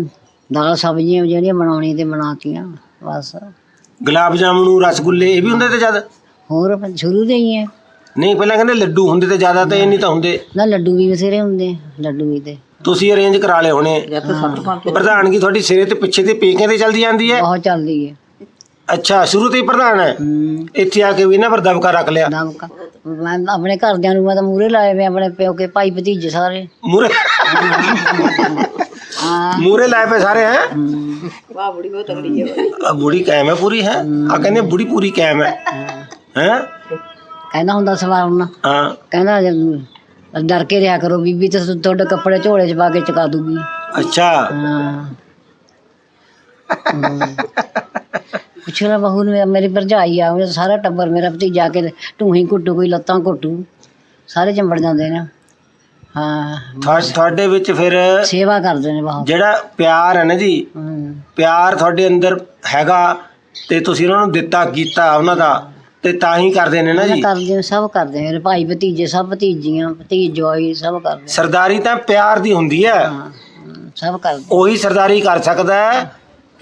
ਦਾਲ ਸਬਜ਼ੀਆਂ ਜਿਹੜੀਆਂ ਬਣਾਉਣੀ ਤੇ ਬਣਾਤੀਆਂ ਬਸ। ਗੁਲਾਬ ਜਾਮੁਨ ਰਸਗੁੱਲੇ ਇਹ ਵੀ ਹੁੰਦੇ ਤੇ ਜਦ ਹੋਰ ਆਪਾਂ ਸ਼ੁਰੂ ਦੇ ਹੀ ਹੈ ਨਹੀਂ ਪਹਿਲਾਂ ਕਹਿੰਦੇ ਲੱਡੂ ਹੁੰਦੇ ਤੇ ਜ਼ਿਆਦਾ ਤੇ ਇਹ ਨਹੀਂ ਤਾਂ ਹੁੰਦੇ। ਨਾ ਲੱਡੂ ਵੀ ਬਥੇਰੇ ਹੁੰਦੇ ਲੱਡੂ ਵੀ ਤੇ। ਤੁਸੀਂ ਅਰੇਂਜ ਕਰਾ ਲਏ ਹੋਣੇ। ਪ੍ਰਧਾਨਗੀ ਤੁਹਾਡੀ ਸਿਰੇ ਤੇ ਪਿੱਛੇ ਤੇ ਪੇਕੇ ਤੇ ਚੱਲਦੀ ਜਾਂਦੀ ਹੈ? ਬਹੁਤ ਚੱਲਦੀ ਹੈ। ਅੱਛਾ ਸ਼ੁਰੂ ਤੋਂ ਹੀ ਪ੍ਰਧਾਨ ਹੈ? ਹੂੰ। ਇੱਥੇ ਆ ਕੇ ਵੀ ਨਾ ਪਰ ਦਬਕਾ ਰੱਖ ਲਿਆ। ਮੈਂ ਆਪਣੇ ਘਰਦਿਆਂ ਨੂੰ ਮੈਂ ਤਾਂ ਮੂਰੇ ਲਾਏ ਵੇ ਆਪਣੇ ਪਿਓ ਕੇ ਭਾਈ ਭਤੀਜੇ ਸਾਰੇ। ਮੂਰੇ ਹਾਂ ਮੂਰੇ ਲਾਏ ਪਏ ਸਾਰੇ ਹੈ ਹੂੰ, ਆ ਬੁੜੀ ਕਾਇਮ ਹੈ ਪੂਰੀ ਹੈ ਆ ਕਹਿੰਦੇ ਬੁੜੀ ਪੂਰੀ ਕਾਇਮ ਹੈ ਹੈ ਕਹਿੰਦਾ ਹੁੰਦਾ ਸਵਾਰਨ ਹਾਂ ਕਹਿੰਦਾ ਜੇ ਡਰ ਕੇ ਰਿਹਾ ਕਰੋ ਬੀਬੀ ਤੇ ਤੁਹਾਡੇ ਕੱਪੜੇ ਝੋਲੇ 'ਚ ਪਾ ਕੇ ਚਕਾ ਦੂਗੀ ਅੱਛਾ ਹਾਂ ਪੁੱਛਣਾ ਬਹੂ ਨੂੰ ਮੇਰੀ ਭਰਜਾਈ ਆ ਉਹ ਸਾਰਾ ਟੱਬਰ ਮੇਰਾ ਭਤੀਜਾ ਕੇ ਢੂਹੀ ਘੁੱਟੂ ਕੋਈ ਲੱਤਾਂ ਘੁੱਟੂ ਸਾਰੇ ਚੰਬੜ ਜਾਂਦੇ ਨੇ ਹਾਂ। ਤੁਹਾ- ਤੁਹਾਡੇ ਵਿੱਚ ਫਿਰ ਸੇਵਾ ਕਰਦੇ ਨੇ ਬਹੁਤ। ਜਿਹੜਾ ਪਿਆਰ ਹੈ ਨਾ ਜੀ ਪਿਆਰ ਤੁਹਾਡੇ ਅੰਦਰ ਹੈਗਾ ਤੇ ਤੁਸੀਂ ਉਹਨਾਂ ਨੂੰ ਦਿੱਤਾ ਕੀਤਾ ਉਹਨਾਂ ਦਾ ਤੇ ਤਾਂ ਹੀ ਕਰਦੇ ਨੇ ਨਾ ਜੀ। ਕਰਦੇ ਨੇ, ਸਭ ਕਰਦੇ ਨੇ। ਮੇਰੇ ਭਾਈ ਭਤੀਜੇ ਸਭ ਭਤੀਜੀਆਂ ਭਤੀਜੋਈ ਸਭ ਕਰਦੇ ਨੇ। ਸਰਦਾਰੀ ਤਾਂ ਪਿਆਰ ਦੀ ਹੁੰਦੀ ਹੈ। ਸਭ ਕਰਦੇ ਉਹੀ ਸਰਦਾਰੀ ਕਰ ਸਕਦਾ ਹੈ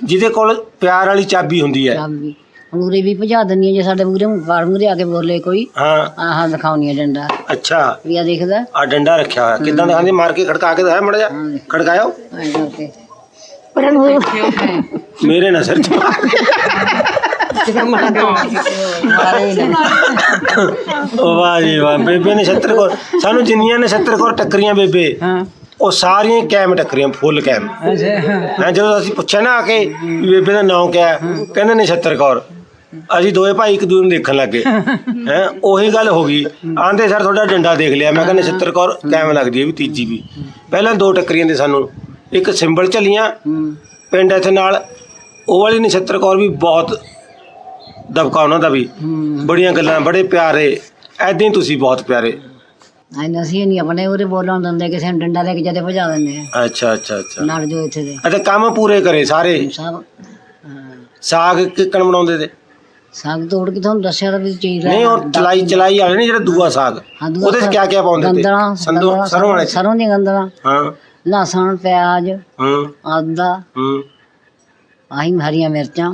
ਜਿਹਦੇ ਕੋਲ ਪਿਆਰ ਵਾਲੀ ਚਾਬੀ ਹੁੰਦੀ ਹੈ। ਚਾਬੀ। ਹੁਣ ਉਰੇ ਵੀ ਭਜਾ ਦਿੰਦੀ ਜੇ ਸਾਡੇ ਮੂਰੇ ਬਾੜ ਮੂਰੇ ਆ ਕੇ ਬੋਲੇ ਕੋਈ। ਹਾਂ। ਆਹ ਦਿਖਾਉਣੀ ਆ ਡੰਡਾ। ਅੱਛਾ। ਵੀ ਆ ਦੇਖਦਾ। ਆ ਡੰਡਾ ਰੱਖਿਆ ਹੋਇਆ। ਕਿਦਾਂ ਦਿਖਾਉਂਦੇ? ਮਾਰ ਕੇ ਖੜਕਾ ਕੇ ਦਿਖਾਇਆ ਮੜ ਜਾ ਖੜਕਾਇਓ। ਐਂ ਕਰਕੇ ਪਰ ਮੇਰੇ ਨਾਲ ਸਿਰ ਚ ਮਾਰ। ਮਾਰੇ ਵਾਹ ਜੀ ਵਾਹ। ਬੇਬੇ ਨੇ 76 ਕੋਰ ਸਾਨੂੰ ਜਿੰਨੀਆਂ ਨੇ 76 ਕੋਰ ਟੱਕਰੀਆਂ ਬੇਬੇ ਉਹ ਸਾਰੀਆਂ ਕੈਮ ਟੱਕਰੀਆਂ ਫੁੱਲ ਕੈਮ। ਹਾਂ ਜਦੋਂ ਅਸੀਂ ਪੁੱਛਿਆ ਨਾ ਆ ਕੇ ਬੇਬੇ ਦਾ ਨਾਮ ਕਿਆ ਕਹਿੰਦੇ ਨੇ 76 ਕੌਰ। ਅਸੀਂ ਦੋਵੇਂ ਭਾਈ ਇੱਕ ਦੂਜੇ ਨੂੰ ਦੇਖਣ ਲੱਗੇ ਹੈ ਉਹੀ ਗੱਲ ਹੋ ਗਈ। ਆਂਦੇ ਸਰ ਤੁਹਾਡਾ ਡੰਡਾ ਦੇਖ ਲਿਆ। ਮੈਂ ਕਹਿੰਦਾ 76 ਕੌਰ ਕੈਮ ਲੱਗਦੀ ਹੈ ਵੀ ਤੀਜੀ ਵੀ। ਪਹਿਲਾਂ ਦੋ ਟੱਕਰੀਆਂ ਦੇ ਸਾਨੂੰ। ਇੱਕ ਸਿੰਬਲ ਝੱਲੀਆਂ ਪਿੰਡ ਇੱਥੇ ਨਾਲ। ਉਹ ਵਾਲੀ ਨਛੱਤਰ ਕੌਰ ਵੀ ਬਹੁਤ ਦਬਕਾ ਉਹਨਾਂ ਦਾ ਵੀ। ਬੜੀਆਂ ਗੱਲਾਂ ਬੜੇ ਪਿਆਰੇ। ਐਦਾਂ ਤੁਸੀਂ ਬਹੁਤ ਪਿਆਰੇ। ਐਂ ਅਸੀਂ ਨਹੀਂ ਆਪਣੇ ਉਰੇ ਬੋਲਣ ਦਿੰਦੇ ਕਿਸੇ ਨੂੰ ਡੰਡਾ ਲੈ ਕੇ ਜਦੇ ਭਜਾ ਦਿੰਦੇ ਆ। ਅੱਛਾ ਅੱਛਾ ਅੱਛਾ। ਨੜ ਜੋ ਇੱਥੇ ਦੇ। ਅਤੇ ਕੰਮ ਪੂਰੇ ਕਰੇ ਸਾਰੇ। ਸਭ। ਸਾਗ ਕਿੱਕਣ ਬਣਾਉਂਦੇ ਤੇ। ਸਾਗ ਤੋੜ ਕੇ ਤੁਹਾਨੂੰ ਦੱਸਿਆ ਤਾਂ ਵੀ ਚੀਜ਼ ਨਹੀਂ ਉਹ ਚਲਾਈ ਚਲਾਈ ਵਾਲੇ ਨਹੀਂ ਜਿਹੜਾ ਦੂਆ ਸਾਗ। ਉਹਦੇ ਚ। ਕਿਆ ਕਿਆ ਪਾਉਂਦੇ ਤੇ ਗੰਦਲਾਂ ਸੰਦੋ ਸਰੋਂ ਵਾਲੇ ਚ? ਸਰੋਂ ਦੀਆਂ ਗੰਦਲਾਂ। ਹਾਂ। ਲਸਣ ਪਿਆਜ਼ ਹੂੰ। ਆਦਾ। ਹੂੰ। ਆਹੀ ਹਰੀਆਂ ਮਿਰਚਾਂ।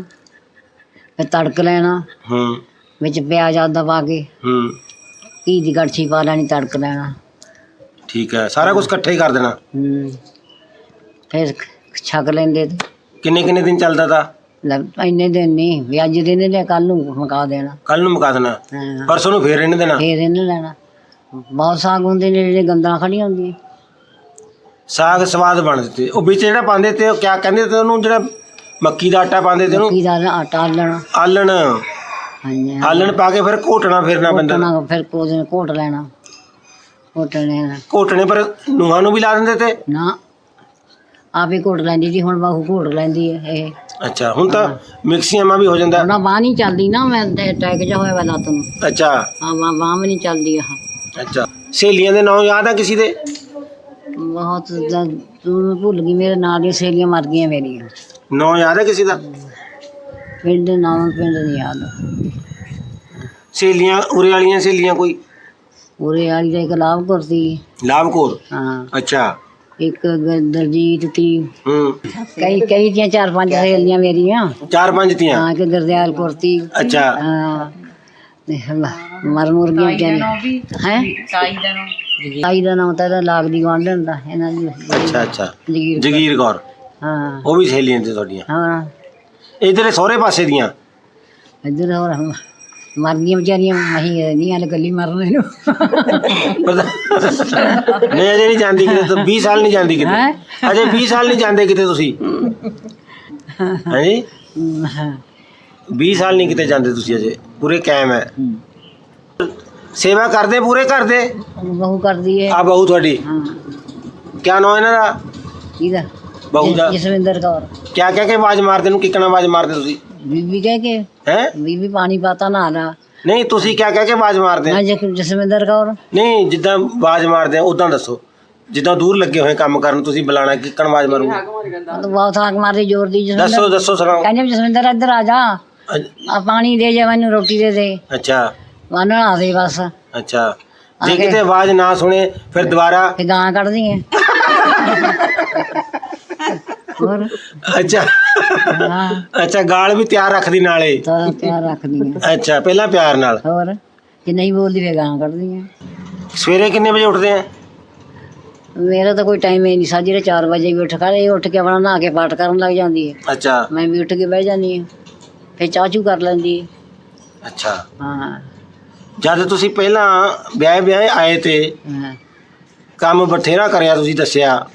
ਫਿਰ ਤੜਕ ਲੈਣਾ। ਹੂੰ। ਵਿੱਚ ਪਿਆਜ਼ ਆਦਾ ਪਾ ਕੇ। ਹੂੰ। ਘੀ ਦੀ ਗੜਛੀ ਪਾ ਲੈਣੀ ਤੜਕ ਲੈਣਾ। ਠੀਕ ਹੈ। ਸਾਰਾ ਕੁਝ ਇਕੱਠੇ ਹੀ ਕਰ ਦੇਣਾ। ਹੂੰ। ਫਿਰ ਛਕ ਲੈਂਦੇ ਤੇ। ਕਿੰਨੇ ਕਿੰਨੇ ਦਿਨ ਚੱਲਦਾ ਤਾ? ਇੰਨੇ ਦਿਨ ਨਹੀਂ ਵੀ ਅੱਜ ਦੇ ਨੇ ਕੱਲ ਨੂੰ ਮੁਕਾ ਦੇਣਾ। ਕੱਲ ਨੂੰ ਮੁਕਾ ਦੇਣਾ। ਹਾਂ। ਪਰਸੋਂ ਨੂੰ ਫੇਰ ਇਹਨੇ ਦੇਣਾ। ਫੇਰ ਇਹਨੇ ਲੈਣਾ। ਬਹੁਤ ਸਾਗ ਹੁੰਦੇ ਨੇ ਜਿਹੜੇ ਗੰਦਾਂ ਖੜੀਆਂ ਹੁੰਦੀਆਂ। ਸਾਗ ਸਵਾਦ ਬਣ ਦਿੱਤੇ। ਉਹ ਵਿੱਚ ਜਿਹੜਾ ਪਾਉਂਦੇ ਤੇ ਉਹ ਕਿਆ ਕਹਿੰਦੇ ਤੇ ਉਹਨੂੰ ਜਿਹੜਾ ਮੱਕੀ ਦਾ ਆਟਾ ਪਾਉਂਦੇ ਤੇ ਉਹਨੂੰ? ਕੀ ਦਾ ਆਟਾ ਲੈਣਾ ਆਲਣ। ਹਾਂਜੀ ਆਲਣ ਪਾ ਕੇ ਫਿਰ ਘੋਟਣਾ ਫਿਰਨਾ ਪੈਂਦਾ ਕੋਟਣਾ ਫਿਰ ਕੋਦੇ ਨੇ ਕੋਟ ਲੈਣਾ। ਕੋਟ ਲੈਣਾ ਘੋਟਣੇ ਪਰ ਨੂਹਾਂ ਨੂੰ ਵੀ ਲਾ ਦਿੰਦੇ ਤੇ? ਨਾ। ਆਪੇ ਕੋਟ ਲੈਂਦੀ ਜੀ ਹੁਣ ਬਾਹੂ ਕੋਟ ਲੈਂਦੀ ਹੈ ਇਹ। ਅੱਛਾ ਹੁਣ ਤਾਂ ਮਿਕਸੀਆਂ ਮਾ ਵੀ ਹੋ ਜਾਂਦਾ। ਉਹਨਾਂ ਬਾਹ ਨਹੀਂ ਚੱਲਦੀ ਨਾ ਮੈਂ ਤੇ ਟੈਕ ਜਾ ਹੋਇਆ ਵਾਲਾ ਤੈਨੂੰ ਅੱਛਾ। ਆ ਬਾਹ ਬਾਹ ਵੀ ਨਹੀਂ ਚੱਲਦੀ ਆਹ। ਅੱਛਾ। ਸਹੇਲੀਆਂ ਦੇ ਨਾਂ ਯਾਦ ਆ ਕਿਸੇ ਦੇ? ਬਹੁਤ ਜ਼- ਤੂੰ ਭੁੱਲ ਗਈ ਮੇਰੇ ਨਾਲ ਦੀਆਂ ਸਹੇਲੀਆਂ ਮਰ ਗਈਆਂ ਮੇਰੀਆਂ। ਨਾਂ ਯਾਦ ਹੈ ਕਿਸੇ ਦਾ? ਪਿੰਡ ਦੇ ਨਾਮ ਪਿੰਡ ਨਹੀਂ ਯਾਦ। ਸਹੇਲੀਆਂ ਉਰੇ ਵਾਲੀਆਂ ਸਹੇਲੀਆਂ ਕੋਈ? ਉਰੇ ਵਾਲੀ ਦਾ ਇੱਕ ਲਾਭ ਕਰਦੀ ਲਾਭ ਕੌਰ ਹਾਂ। ਅੱਛਾ। ਇੱਕ ਗ- ਦਲਜੀਤ ਤੀ। ਹੂੰ। ਕਈ ਕਈ ਦੀਆਂ ਚਾਰ ਪੰਜ ਸਹੇਲੀਆਂ ਮੇਰੀਆਂ। ਚਾਰ ਪੰਜ ਤੀਆਂ? ਹਾਂ ਇੱਕ ਗਰਦਿਆਲ ਕੁਰਤੀ ਅੱਛਾ। ਹਾਂ। ਤੇ ਮ- ਮਰ ਮੁਰ ਗਈਆਂ ਵਿਚਾਰੀ ਹੈ? ਤਾਈ ਦਾ ਨਾਮ ਤਾਂ ਇਹਦਾ ਲਾਗ ਦੀ ਗਵਾਂਢਣ ਦਾ। ਇਹਨਾਂ ਦੀ ਅੱਛਾ ਅੱਛਾ। ਜਗੀਰ ਜਗੀਰ ਕੌਰ। ਹਾਂ। ਉਹ ਵੀ ਸਹੇਲੀਆਂ ਤੇ ਤੁਹਾਡੀਆਂ? ਹਾਂ। ਇਧਰੇ ਸਹੁਰੇ ਪਾਸੇ ਦੀਆਂ? ਇੱਧਰ ਹੋਰ ਹਮ- ਮਰ ਗਈਆਂ ਵਿਚਾਰੀਆਂ ਅਸੀਂ ਨਹੀਂ ਹਾਲੇ ਗੱਲੀ ਮਰਨੇ ਨੂੰ। ਨਹੀਂ ਅਜੇ ਨਹੀਂ ਜਾਂਦੀ ਕਿਤੇ ਤਾਂ 20 ਸਾਲ ਨਹੀਂ ਜਾਂਦੀ ਕਿਤੇ? ਅਜੇ 20 ਸਾਲ ਨਹੀਂ ਜਾਂਦੇ ਕਿਤੇ ਤੁਸੀਂ। ਹਾਂਜੀ ਹਾਂ? 20 ਸਾਲ ਨਹੀਂ ਕਿਤੇ ਜਾਂਦੇ ਤੁਸੀਂ ਅਜੇ। ਪੂਰੇ ਕਾਇਮ ਹੈ। ਸੇਵਾ ਕਰਦੇ ਪੂਰੇ ਕਰਦੇ ਬਹੂ ਕਰਦੀ ਹੈ। ਆ ਬਹੂ ਤੁਹਾਡੀ? ਹਾਂ। ਕਿਆ ਨਾਂ ਇਹਨਾਂ ਦਾ? ਇਹਦਾ ਬਹੂ ਦਾ। ਜਸਵਿੰਦਰ ਕੌਰ। ਕਿਆ ਕਹਿ ਕੇ ਆਵਾਜ਼ ਮਾਰਦੇ ਨੂੰ? ਕਿੱਕਣਾ ਆਵਾਜ਼ ਮਾਰਦੇ ਤੁਸੀਂ? ਬੀਬੀ ਕਹਿ ਕੇ ਹੈ? ਬੀਬੀ ਪਾਣੀ ਪਾਤਾ ਨਾ ਲਾ ਨਹੀਂ ਤੁਸੀਂ ਕਿਆ ਕਹਿ ਕੇ ਆਵਾਜ਼ ਮਾਰਦੇ ਮੈਂ ਜਸ- ਜਸਵਿੰਦਰ ਕੌਰ। ਨਹੀਂ ਜਿੱਦਾਂ ਆਵਾਜ਼ ਮਾਰਦੇ ਆ ਉਦਾਂ ਦੱਸੋ। ਜਿੱਦਾਂ ਦੂਰ ਲੱਗੇ ਹੋਏ ਕੰਮ ਕਰਨ ਤੁਸੀਂ ਬੁਲਾਣਾ ਕਿੱਕਣ ਆਵਾਜ਼ ਮਾਰੂਗੇ? ਤਾਂ ਬਹੁਤ ਹਾਕ ਮਾਰਦੀ ਜ਼ੋਰ ਦੀ ਜਸਵਿੰਦਰ। ਦੱਸੋ ਦੱਸੋ ਸੁਣਾਓ। ਕਹਿੰਦੇ ਵੀ ਜਸਵਿੰਦਰ ਇੱਧਰ ਆ ਜਾ। ਅ- ਆ ਪਾਣੀ ਦੇ ਜਾ ਮੈਨੂੰ ਰੋਟੀ ਦੇ ਦੇ। ਅੱਛਾ। ਮੈਂ ਨਹਾ ਦੇ ਬਸ। ਅੱਛਾ। ਜੇ ਆ। ਕਿਤੇ ਆਵਾਜ਼ ਨਾ ਸੁਣੇ ਫਿਰ ਦੁਬਾਰਾ ਤੇ ਗਾਂ ਕੱਢਦੀ ਐ ਹੋਰ? ਅੱਛਾ। ਹਾਂ। ਅੱਛਾ ਗਾਲ ਵੀ ਤਿਆਰ ਰੱਖਦੀ ਨਾਲੇ। ਤਾਂ ਪਿਆਰ ਰੱਖਦੀ ਐ ਅੱਛਾ ਪਹਿਲਾਂ ਪਿਆਰ ਨਾਲ। ਹੋਰ? ਜੇ ਨਹੀਂ ਬੋਲਦੀ ਫੇ ਗਾਂ ਕੱਢਦੀ ਐ ਸਵੇਰੇ ਕਿੰਨੇ ਵਜੇ ਉੱਠਦੇ ਆ? ਮੇਰਾ ਤਾਂ ਕੋਈ ਟਾਈਮ ਹੀ ਨਹੀਂ ਸਾਜਰੇ 4 ਵਜੇ ਵੀ ਉੱਠ ਖੜੇ ਉੱਠ ਕੇ ਆਪਣਾ ਨਹਾ ਕੇ ਪਾਠ ਕਰਨ ਲੱਗ ਜਾਂਦੀ ਐ ਅੱਛਾ। ਮੈਂ ਵੀ ਉੱਠ ਕੇ ਬਹਿ ਜਾਂਦੀ ਐ ਫੇ ਚਾਚੂ ਕਰ ਲੈਂਦੀ ਐ ਅੱਛਾ। ਹਾਂ। ਜਦ ਤੁਸੀਂ ਪਹਿਲਾਂ ਵਿਆਹ ਵਿਆਹ ਆਏ ਤੇ ਹਾਂ। ਕੰਮ ਬਥੇਰਾ ਕਰਿਆ ਤੁਸੀਂ ਦੱਸਿਆ।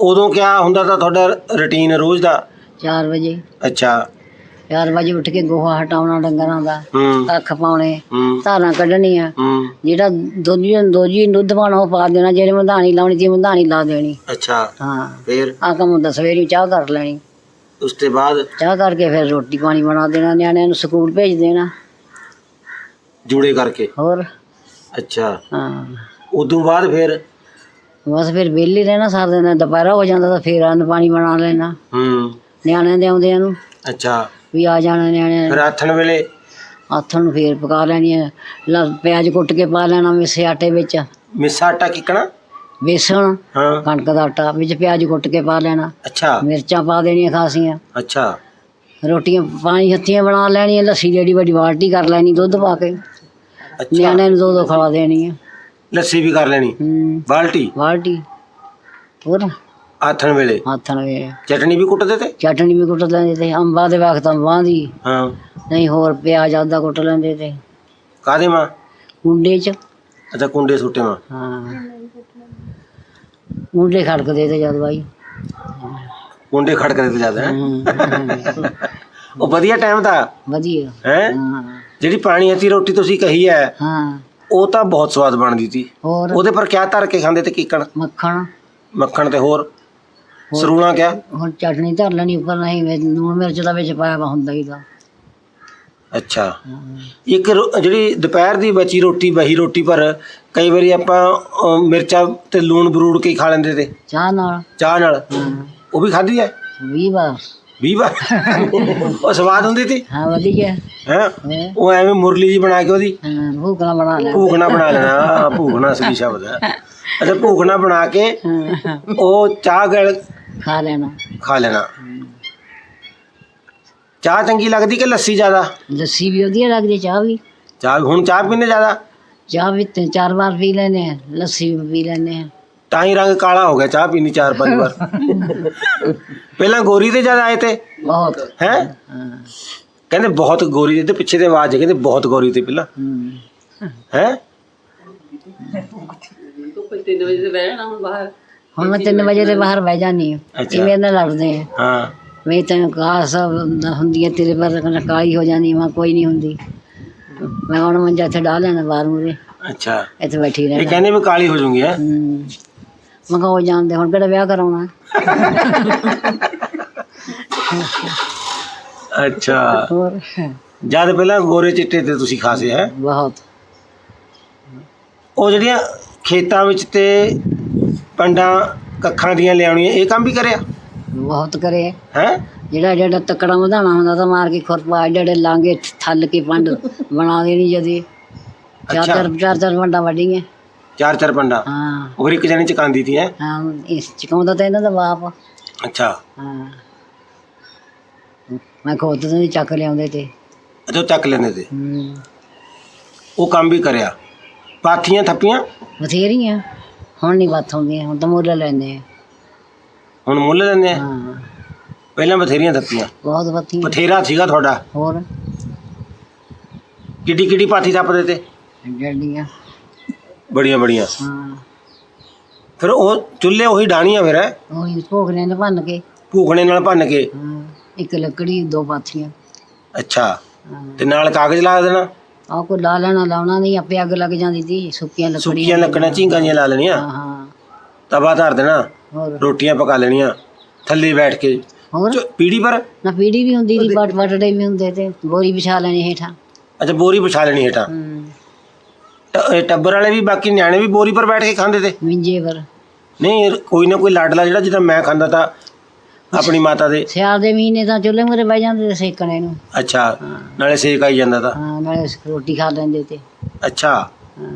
ਉਦੋਂ ਕਿਆ ਹੁੰਦਾ ਤਾਂ ਤੁਹਾਡਾ ਰੁਟੀਨ ਰੋਜ਼ ਦਾ? 4 ਵਜੇ। ਅੱਛਾ। 4 ਵਜੇ ਉੱਠ ਕੇ ਗੋਹਾ ਹਟਾਉਣਾ ਡੰਗਰਾਂ ਦਾ ਹੂੰ। ਕੱਖ ਪਾਉਣੇ ਹੂੰ। ਧਾਰਾਂ ਕੱਢਣੀਆਂ। ਹੂੰ। ਜਿਹੜਾ ਦੋਜੀ ਦੋਜੀ ਦੁੱਧ ਪਾਉਣਾ ਉਹ ਪਾ ਦੇਣਾ ਜਿਹੜੇ ਮਧਾਣੀ ਲਾਉਣੀ ਤੇ ਮਧਾਣੀ ਲਾ ਦੇਣੀ। ਅੱਛਾ। ਹਾਂ। ਫਿਰ? ਆ ਕੰਮ ਹੁੰਦਾ ਸਵੇਰੇ ਚਾਹ ਕਰ ਲੈਣੀ। ਉਸ ਤੋਂ ਬਾਅਦ? ਚਾਹ ਕਰਕੇ ਫਿਰ ਰੋਟੀ ਪਾਣੀ ਬਣਾ ਦੇਣਾ ਨਿਆਣਿਆਂ ਨੂੰ ਸਕੂਲ ਭੇਜ ਦੇਣਾ। ਜੂੜੇ ਕਰਕੇ? ਹੋਰ? ਅੱਛਾ। ਹਾਂ। ਉਦੋਂ ਬਾਅਦ ਫਿਰ? ਬਸ ਫਿਰ ਵਿਹਲੇ ਰਹਿਣਾ ਸਾਰਾ ਦਿਨ ਦੁਪਹਿਰਾ ਹੋ ਜਾਂਦਾ ਤਾਂ ਫਿਰ ਅੰਨ ਪਾਣੀ ਬਣਾ ਲੈਣਾ ਹੂੰ। ਨਿਆਣਿਆਂ ਦੇ ਆਉਂਦਿਆਂ ਨੂੰ। ਅੱਛਾ। ਵੀ ਆ ਜਾਣਾ ਨਿਆਣਿਆਂ ਫਿਰ ਆਥਣ ਵੇਲੇ? ਆਥਣ ਨੂੰ ਫੇਰ ਪਕਾ ਲੈਣੀ ਹੈ ਲ ਪਿਆਜ਼ ਕੁੱਟ ਕੇ ਪਾ ਲੈਣਾ ਮਿੱਸੇ ਆਟੇ ਵਿੱਚ। ਮਿੱਸਾ ਆਟਾ ਕਿਕਣਾ? ਬੇਸਣ ਹਾਂ। ਕਣਕ ਦਾ ਆਟਾ ਵਿੱਚ ਪਿਆਜ਼ ਕੁੱਟ ਕੇ ਪਾ ਲੈਣਾ। ਅੱਛਾ। ਮਿਰਚਾਂ ਪਾ ਦੇਣੀਆਂ ਖਾਸੀਆਂ। ਅੱਛਾ। ਰੋਟੀਆਂ ਪਾਣੀ ਹੱਥੀਆਂ ਬਣਾ ਲੈਣੀਆਂ ਲੱਸੀ ਜਿਹੜੀ ਵੱਡੀ ਬਾਲਟੀ ਕਰ ਲੈਣੀ ਦੁੱਧ ਪਾ ਕੇ। ਅੱਛਾ। ਨਿਆਣਿਆਂ ਨੂੰ ਦੋ ਦੋ ਖਵਾ ਦੇਣੀ ਹੈ ਲੱਸੀ ਵੀ ਕਰ ਲੈਣੀ। ਹੂੰ। ਬਾਲਟੀ। ਬਾਲਟੀ। ਹੋਰ? ਆਥਣ ਵੇਲੇ। ਹੱਥ ਵੇ ਚਟਣੀ ਵੀ ਕੁੱਟਦੇ ਤੇ ਚਟਣੀ ਵੀ ਕੁੱਟ ਲੈਂਦੇ ਤੇ ਅੰਬਾਂ ਦੇ ਵਕਤ ਅੰਬਾਂ ਦੀ। ਹਾਂ। ਨਹੀਂ ਹੋਰ ਪਿਆਜ਼ ਆਦਾ ਕੁੱਟ ਲੈਂਦੇ ਤੇ। ਕਾਦੇ ਮਾਂ ਕੁੰਡੇ 'ਚ। ਅੱਛਾ ਕੁੰਡੇ ਸੁੱਟੇ ਮਾਂ ਹਾਂ। ਕੁੰਡੇ ਖੜਕਦੇ ਤੇ ਜਦ ਬਾਈ। ਕੁੰਡੇ ਖੜਕਦੇ ਤੇ ਜ਼ਿਆਦਾ ਹੈ? ਹੂੰ। ਉਹ ਵਧੀਆ ਟਾਈਮ ਤਾਂ ਵਧੀਆ। ਹੈ? ਹਾਂ। ਜਿਹੜੀ ਪਾਣੀ ਹੱਥੀ ਰੋਟੀ ਤੁਸੀਂ ਕਹੀ ਹੈ। ਹਾਂ। ਉਹ ਤਾਂ ਬਹੁਤ ਸਵਾਦ ਬਣਦੀ ਸੀ। ਹੋਰ? ਉਹਦੇ ਪਰ ਕਿਆ ਧਰ ਕੇ ਖਾਂਦੇ ਤੇ ਕੀਕਣ ਮੱਖਣ। ਮੱਖਣ ਤੇ ਹੋਰ? ਸਰੂਣਾ ਕਿਆ? ਹੁਣ ਚਟਣੀ ਧਰ ਲੈਣੀ ਉੱਪਰ ਨਹੀਂ ਵਿੱਚ ਲੂਣ ਮਿਰਚ ਦਾ ਵਿੱਚ ਪਾਇਆ ਵਾ ਹੁੰਦਾ ਹੀ ਦਾ ਅੱਛਾ। ਇੱਕ ਰੋ- ਜਿਹੜੀ ਦੁਪਹਿਰ ਦੀ ਬਚੀ ਰੋਟੀ ਬਹੀ ਰੋਟੀ ਪਰ ਕਈ ਵਾਰੀ ਆਪਾਂ ਅਹ, ਮਿਰਚਾਂ ਤੇ ਲੂਣ ਬਰੂੜ ਕੇ ਹੀ ਖਾ ਲੈਂਦੇ ਤੇ। ਚਾਹ ਨਾਲ। ਚਾਹ ਨਾਲ? ਹਾਂ। ਉਹ ਵੀ ਖਾਧੀ ਹੈ? 20 ਵਾਰ। 20 ਵਾਰ। ਉਹ ਸਵਾਦ ਹੁੰਦੀ ਸੀ? ਹਾਂ ਵਧੀਆ। ਹੈ? ਹੈ? ਉਹ ਐਵੇਂ ਮੁਰਲੀ ਜੀ ਬਣਾ ਕੇ ਉਹਦੀ? ਹਾਂ ਭੂਕਣਾ ਬਣਾ ਲੈ ਭੂਖਣਾ ਬਣਾ ਲੈਣਾ ਭੂਖਣਾ ਸਹੀ ਸ਼ਬਦ ਹੈ। ਅੱਛਾ ਭੂਖਣਾ ਬਣਾ ਕੇ ਹਾਂ। ਉਹ ਚਾਹ ਗਲ ਖਾ ਲੈਣਾ। ਖਾ ਲੈਣਾ। ਚਾਹ ਚੰਗੀ ਲੱਗਦੀ ਕਿ ਲੱਸੀ ਜ਼ਿਆਦਾ? ਲੱਸੀ ਵੀ ਵਧੀਆ ਲੱਗਦੀ ਚਾਹ ਵੀ। ਚਾਹ ਹੁਣ ਚਾਹ ਪੀਣੇ ਜ਼ਿਆਦਾ? ਚਾਹ ਵੀ ਤਿੰਨ ਚਾਰ ਵਾਰ ਪੀ ਲੈਨੇ ਆ ਲੱਸੀ ਵੀ ਪੀ ਲੈਨੇ ਆ ਤਾਂ ਹੀ ਰੰਗ ਕਾਲਾ ਹੋ ਗਿਆ ਚਾਹ ਪੀਣੀ ਚਾਰ ਪੰਜ ਵਾਰ। ਪਹਿਲਾਂ ਗੋਰੀ ਤੇ ਜਦ ਆਏ ਤੇ। ਬਹੁਤ। ਹੈ? ਹਾਂ ਕਹਿੰਦੇ ਬਹੁਤ ਗੋਰੀ ਤੇ ਪਿੱਛੇ ਤੇ ਆਵਾਜ਼ ਹੈ ਕਹਿੰਦੇ ਬਹੁਤ ਗੋਰੀ ਤੇ ਪਹਿਲਾਂ। ਹੈ? ਹੁਣ ਮੈਂ 3 ਵਜੇ ਦੇ ਬਾਹਰ ਬਹਿ ਜਾਨੀ ਆ ਅੱਛਾ। ਇਹ ਮੇਰੇ ਨਾਲ ਲੜਦੇ ਆ ਹਾਂ। ਮੈਂ ਤਾਂ ਕਹਾ ਸਭ ਹੁੰਦੀ ਹੈ ਤੇਰੇ ਪਰ ਕਾਲੀ ਹੋ ਜਾਣੀ ਮੈਂ ਕੋਈ ਨਹੀਂ ਹੁੰਦੀ। ਮੈਂ ਹੁਣ ਮੰਜਾ ਇੱਥੇ ਡਾਹ ਲੈਣਾ ਬਾਹਰ ਮੂਰੇ ਅੱਛਾ। ਇੱਥੇ ਬੈਠੀ ਇਹ ਰਹਿਣਾ ਕਹਿੰਦੇ ਵੀ ਕਾਲੀ ਹੋ ਜੂਗੀ ਹੈ। ਹਮ। ਮੈਂ ਕਿਹਾ ਉਹ ਜਾਣਦੇ ਹੁਣ ਕਿਹੜਾ ਵਿਆਹ ਕਰਾਉਣਾ? ਅੱਛਾ। ਹੋਰ? ਜਦ ਪਹਿਲਾਂ ਗੋਰੇ ਚਿੱਟੇ ਤੇ ਤੁਸੀਂ ਖਾਸੇ ਹੈ? ਬਹੁਤ। ਉਹ ਜਿਹੜੀਆਂ ਖੇਤਾਂ ਵਿੱਚ ਤੇ ਪੰਡਾਂ ਕੱਖਾਂ ਦੀਆਂ ਲਿਆਉਣੀਆਂ ਇਹ ਕੰਮ ਵੀ ਕਰਿਆ? ਬਹੁਤ ਕਰੇ ਹੈ? ਜਿਹੜਾ ਜਿਹੜਾ ਤੱਕੜਾ ਵਧਾਣਾ ਹੁੰਦਾ ਤਾਂ ਮਾਰ ਕੇ ਖੁਰਪਾ ਜਿਹੜੇ ਲਾਂਗੇ ਥੱਲ ਕੇ ਪੰਡ ਬਣਾ ਦੇਣੀ ਜਦੇ। ਚਾਰ। ਚਾਰ ਚਾਰ ਚਾਰ ਪੰਡਾਂ ਵੱਡੀਆਂ ਚਾਰ ਚਾਰ ਪੰਡਾਂ। ਹਾਂ। ਉਹ ਫਿਰ ਇੱਕ ਜਣੇ ਚਕਾਂਦੀ ਸੀ ਹੈ? ਹਾਂ ਇਸ ਚਕਾਉਂਦਾ ਤਾਂ ਇਹਨਾਂ ਦਾ ਬਾਪ। ਅੱਛਾ। ਹਾਂ। ਮੈਂ ਖੁਦ ਤੋਂ ਵੀ ਚੱਕ ਲਿਆਉਂਦੇ ਤੇ। ਉਹ ਚੱਕ ਲੈਂਦੇ ਤੇ। ਹਮ, ਉਹ ਕੰਮ ਵੀ ਕਰਿਆ। ਪਾਥੀਆਂ ਥੱਪੀਆਂ? ਬਥੇਰੀਆਂ। ਹੁਣ ਨਹੀਂ ਬਾਤ ਹੁੰਦੀਆਂ ਹੁਣ ਤਾਂ ਮੁੱਲ ਲੈਂਦੇ ਆ। ਹੁਣ ਮੁੱਲ ਲੈਂਦੇ ਆ? ਹਾਂ। ਪਹਿਲਾਂ ਬਥੇਰੀਆਂ ਥੱਪੀਆਂ। ਬਹੁਤ ਬਥੀਆਂ ਬਥੇਰਾ ਸੀਗਾ ਤੁਹਾਡਾ। ਹੋਰ? ਕਿੱਡੀ ਕਿੱਡੀ ਪਾਥੀ ਥੱਪਦੇ ਤੇ? ਜੱਡੀਆਂ ਬੜੀਆਂ ਬੜੀਆਂ ਹਾਂ। ਫਿਰ ਉਹ ਚੁੱਲ੍ਹੇ ਉਹੀ ਡਾਣੀਆਂ ਫਿਰ। ਹੈ ਉਹੀ ਭੋਗਨੇ ਨੇ ਭੰਨ ਕੇ। ਭੂਖਣੇ ਨਾਲ ਭੰਨ ਕੇ। ਹਾਂ ਇੱਕ ਲੱਕੜੀ ਦੋ ਪਾਥੀਆਂ। ਅੱਛਾ ਹਾਂ। ਤੇ ਨਾਲ ਕਾਗਜ਼ ਲਾ ਦੇਣਾ। ਆਹ ਕੋ ਲਾ ਲੈਣਾ ਲਾਉਣਾ ਨਹੀਂ ਆਪੇ ਅੱਗ ਲੱਗ ਜਾਂਦੀ ਸੀ ਸੁੱਕੀਆਂ ਲੱਕੜੀਆਂ ਸੁੱਕੀਆਂ ਲੱਕੜਾਂ ਝੀਂਗਾਂ ਜੀਆਂ ਲਾ ਲੈਣੀਆਂ। ਹਾਂ ਹਾਂ। ਤਵਾ ਧਰ ਦੇਣਾ ਹੋਰ? ਰੋਟੀਆਂ ਪਕਾ ਲੈਣੀਆਂ ਥੱਲੇ ਬੈਠ ਕੇ। ਹੋਰ? ਚ- ਪੀੜੀ ਪਰ? ਨਾ ਪੀੜੀ ਵੀ ਹੁੰਦੀ ਸੀ ਪਟ ਪਟੜੇ ਵੀ ਹੁੰਦੇ ਤੇ ਬੋਰੀ ਵਿਛਾ ਲੈਣੀ ਹੇਠਾਂ। ਅੱਛਾ ਬੋਰੀ ਵਿਛਾ ਲੈਣੀ ਹੇਠਾਂ। ਟ- ਇਹ ਟੱਬਰ ਵਾਲੇ ਵੀ ਬਾਕੀ ਨਿਆਣੇ ਵੀ ਬੋਰੀ ਪਰ ਬੈਠ ਕੇ ਖਾਂਦੇ ਤੇ। ਮਿੰਜੇ ਪਰ ਨਹੀਂ ਇਹ ਕੋਈ ਨਾ ਕੋਈ ਲਾਡਲਾ ਜਿਹੜਾ ਜਿੱਦਾਂ ਮੈਂ ਖਾਂਦਾ ਤਾਂ ਆਪਣੀ ਮਾਤਾ ਦੇ। ਸਿਆਲ ਦੇ ਮਹੀਨੇ ਤਾਂ ਚੁੱਲ੍ਹੇ ਮੂਰੇ ਬਹਿ ਜਾਂਦੇ ਤੇ ਸੇਕਣੇ ਨੂੰ। ਅੱਛਾ ਨਾਲੇ ਸੇਕ ਆਈ ਜਾਂਦਾ ਤਾਂ। ਹਾਂ ਨਾਲੇ ਰੋਟੀ ਖਾ ਲੈਂਦੇ ਤੇ। ਅੱਛਾ। ਹਾਂ।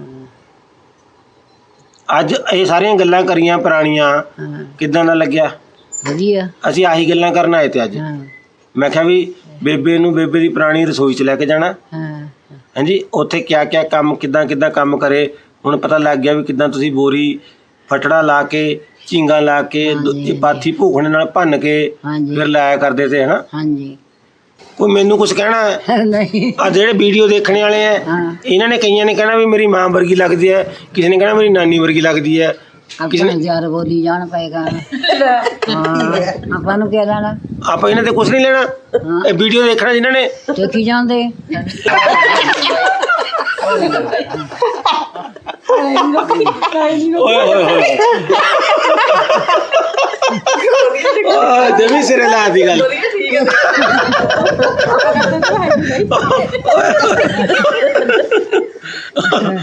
ਅੱਜ ਇਹ ਸਾਰੀਆਂ ਗੱਲਾਂ ਕਰੀਆਂ ਪੁਰਾਣੀਆਂ ਹਾਂ। ਕਿੱਦਾਂ ਦਾ ਲੱਗਿਆ? ਵਧੀਆ। ਅਸੀਂ ਆਹੀ ਗੱਲਾਂ ਕਰਨ ਆਏ ਤੇ ਅੱਜ। ਹਾਂ। ਮੈਂ ਕਿਹਾ ਵੀ ਬੇਬੇ ਨੂੰ ਬੇਬੇ ਦੀ ਪੁਰਾਣੀ ਰਸੋਈ 'ਚ ਲੈ ਕੇ ਜਾਣਾ। ਹਾਂ। ਹਾਂਜੀ ਉੱਥੇ ਕਿਆ ਕਿਆ ਕੰਮ ਕਿੱਦਾਂ ਕਿੱਦਾਂ ਕੰਮ ਕਰੇ? ਹੁਣ ਪਤਾ ਲੱਗ ਗਿਆ ਵੀ ਕਿੱਦਾਂ ਤੁਸੀਂ ਬੋਰੀ ਫਟੜਾ ਲਾ ਕੇ ਝੀਂਗਾ ਲਾ ਕੇ ਦੁ- ਹਾਂਜੀ। ਪਾਥੀ ਭੂਖਣੇ ਨਾਲ ਭੰਨ ਕੇ ਹਾਂਜੀ। ਫਿਰ ਲਾਇਆ ਕਰਦੇ ਤੇ ਹਨਾ? ਹਾਂਜੀ। ਕੋਈ ਮੈਨੂੰ ਕੁਝ ਕਹਿਣਾ ਹੈ? ਨਹੀਂ। ਆ ਜਿਹੜੇ ਵੀਡੀਓ ਦੇਖਣੇ ਵਾਲੇ ਆ ਹਾਂ। ਇਹਨਾਂ ਨੇ ਕਈਆਂ ਨੇ ਕਹਿਣਾ ਵੀ ਮੇਰੀ ਮਾਂ ਵਰਗੀ ਲੱਗਦੀ ਹੈ ਕਿਸੇ ਨੇ ਕਹਿਣਾ ਮੇਰੀ ਨਾਨੀ ਵਰਗੀ ਲੱਗਦੀ ਹੈ। ਆਪਾਂ ਨੂੰ ਯਾਰ ਬੋਲੀ ਜਾਣ ਪਏਗਾ। ਹਾਂ ਆਪਾਂ ਨੂੰ ਕੀ ਲੈਣਾ? ਆਪਾਂ ਇਹਨਾਂ ਤੇ ਕੁਝ ਨਹੀਂ ਲੈਣਾ। ਇਹ ਵੀਡੀਓ ਦੇਖਣਾ ਜਿਨ੍ਹਾਂ ਨੇ। ਦੇਖੀ ਜਾਂਦੇ। ਓਏ ਹੋਏ ਹੋਏ ਆ ਜਮੀ ਸਿਰੇ ਲਾ ਦੀ ਗੱਲ।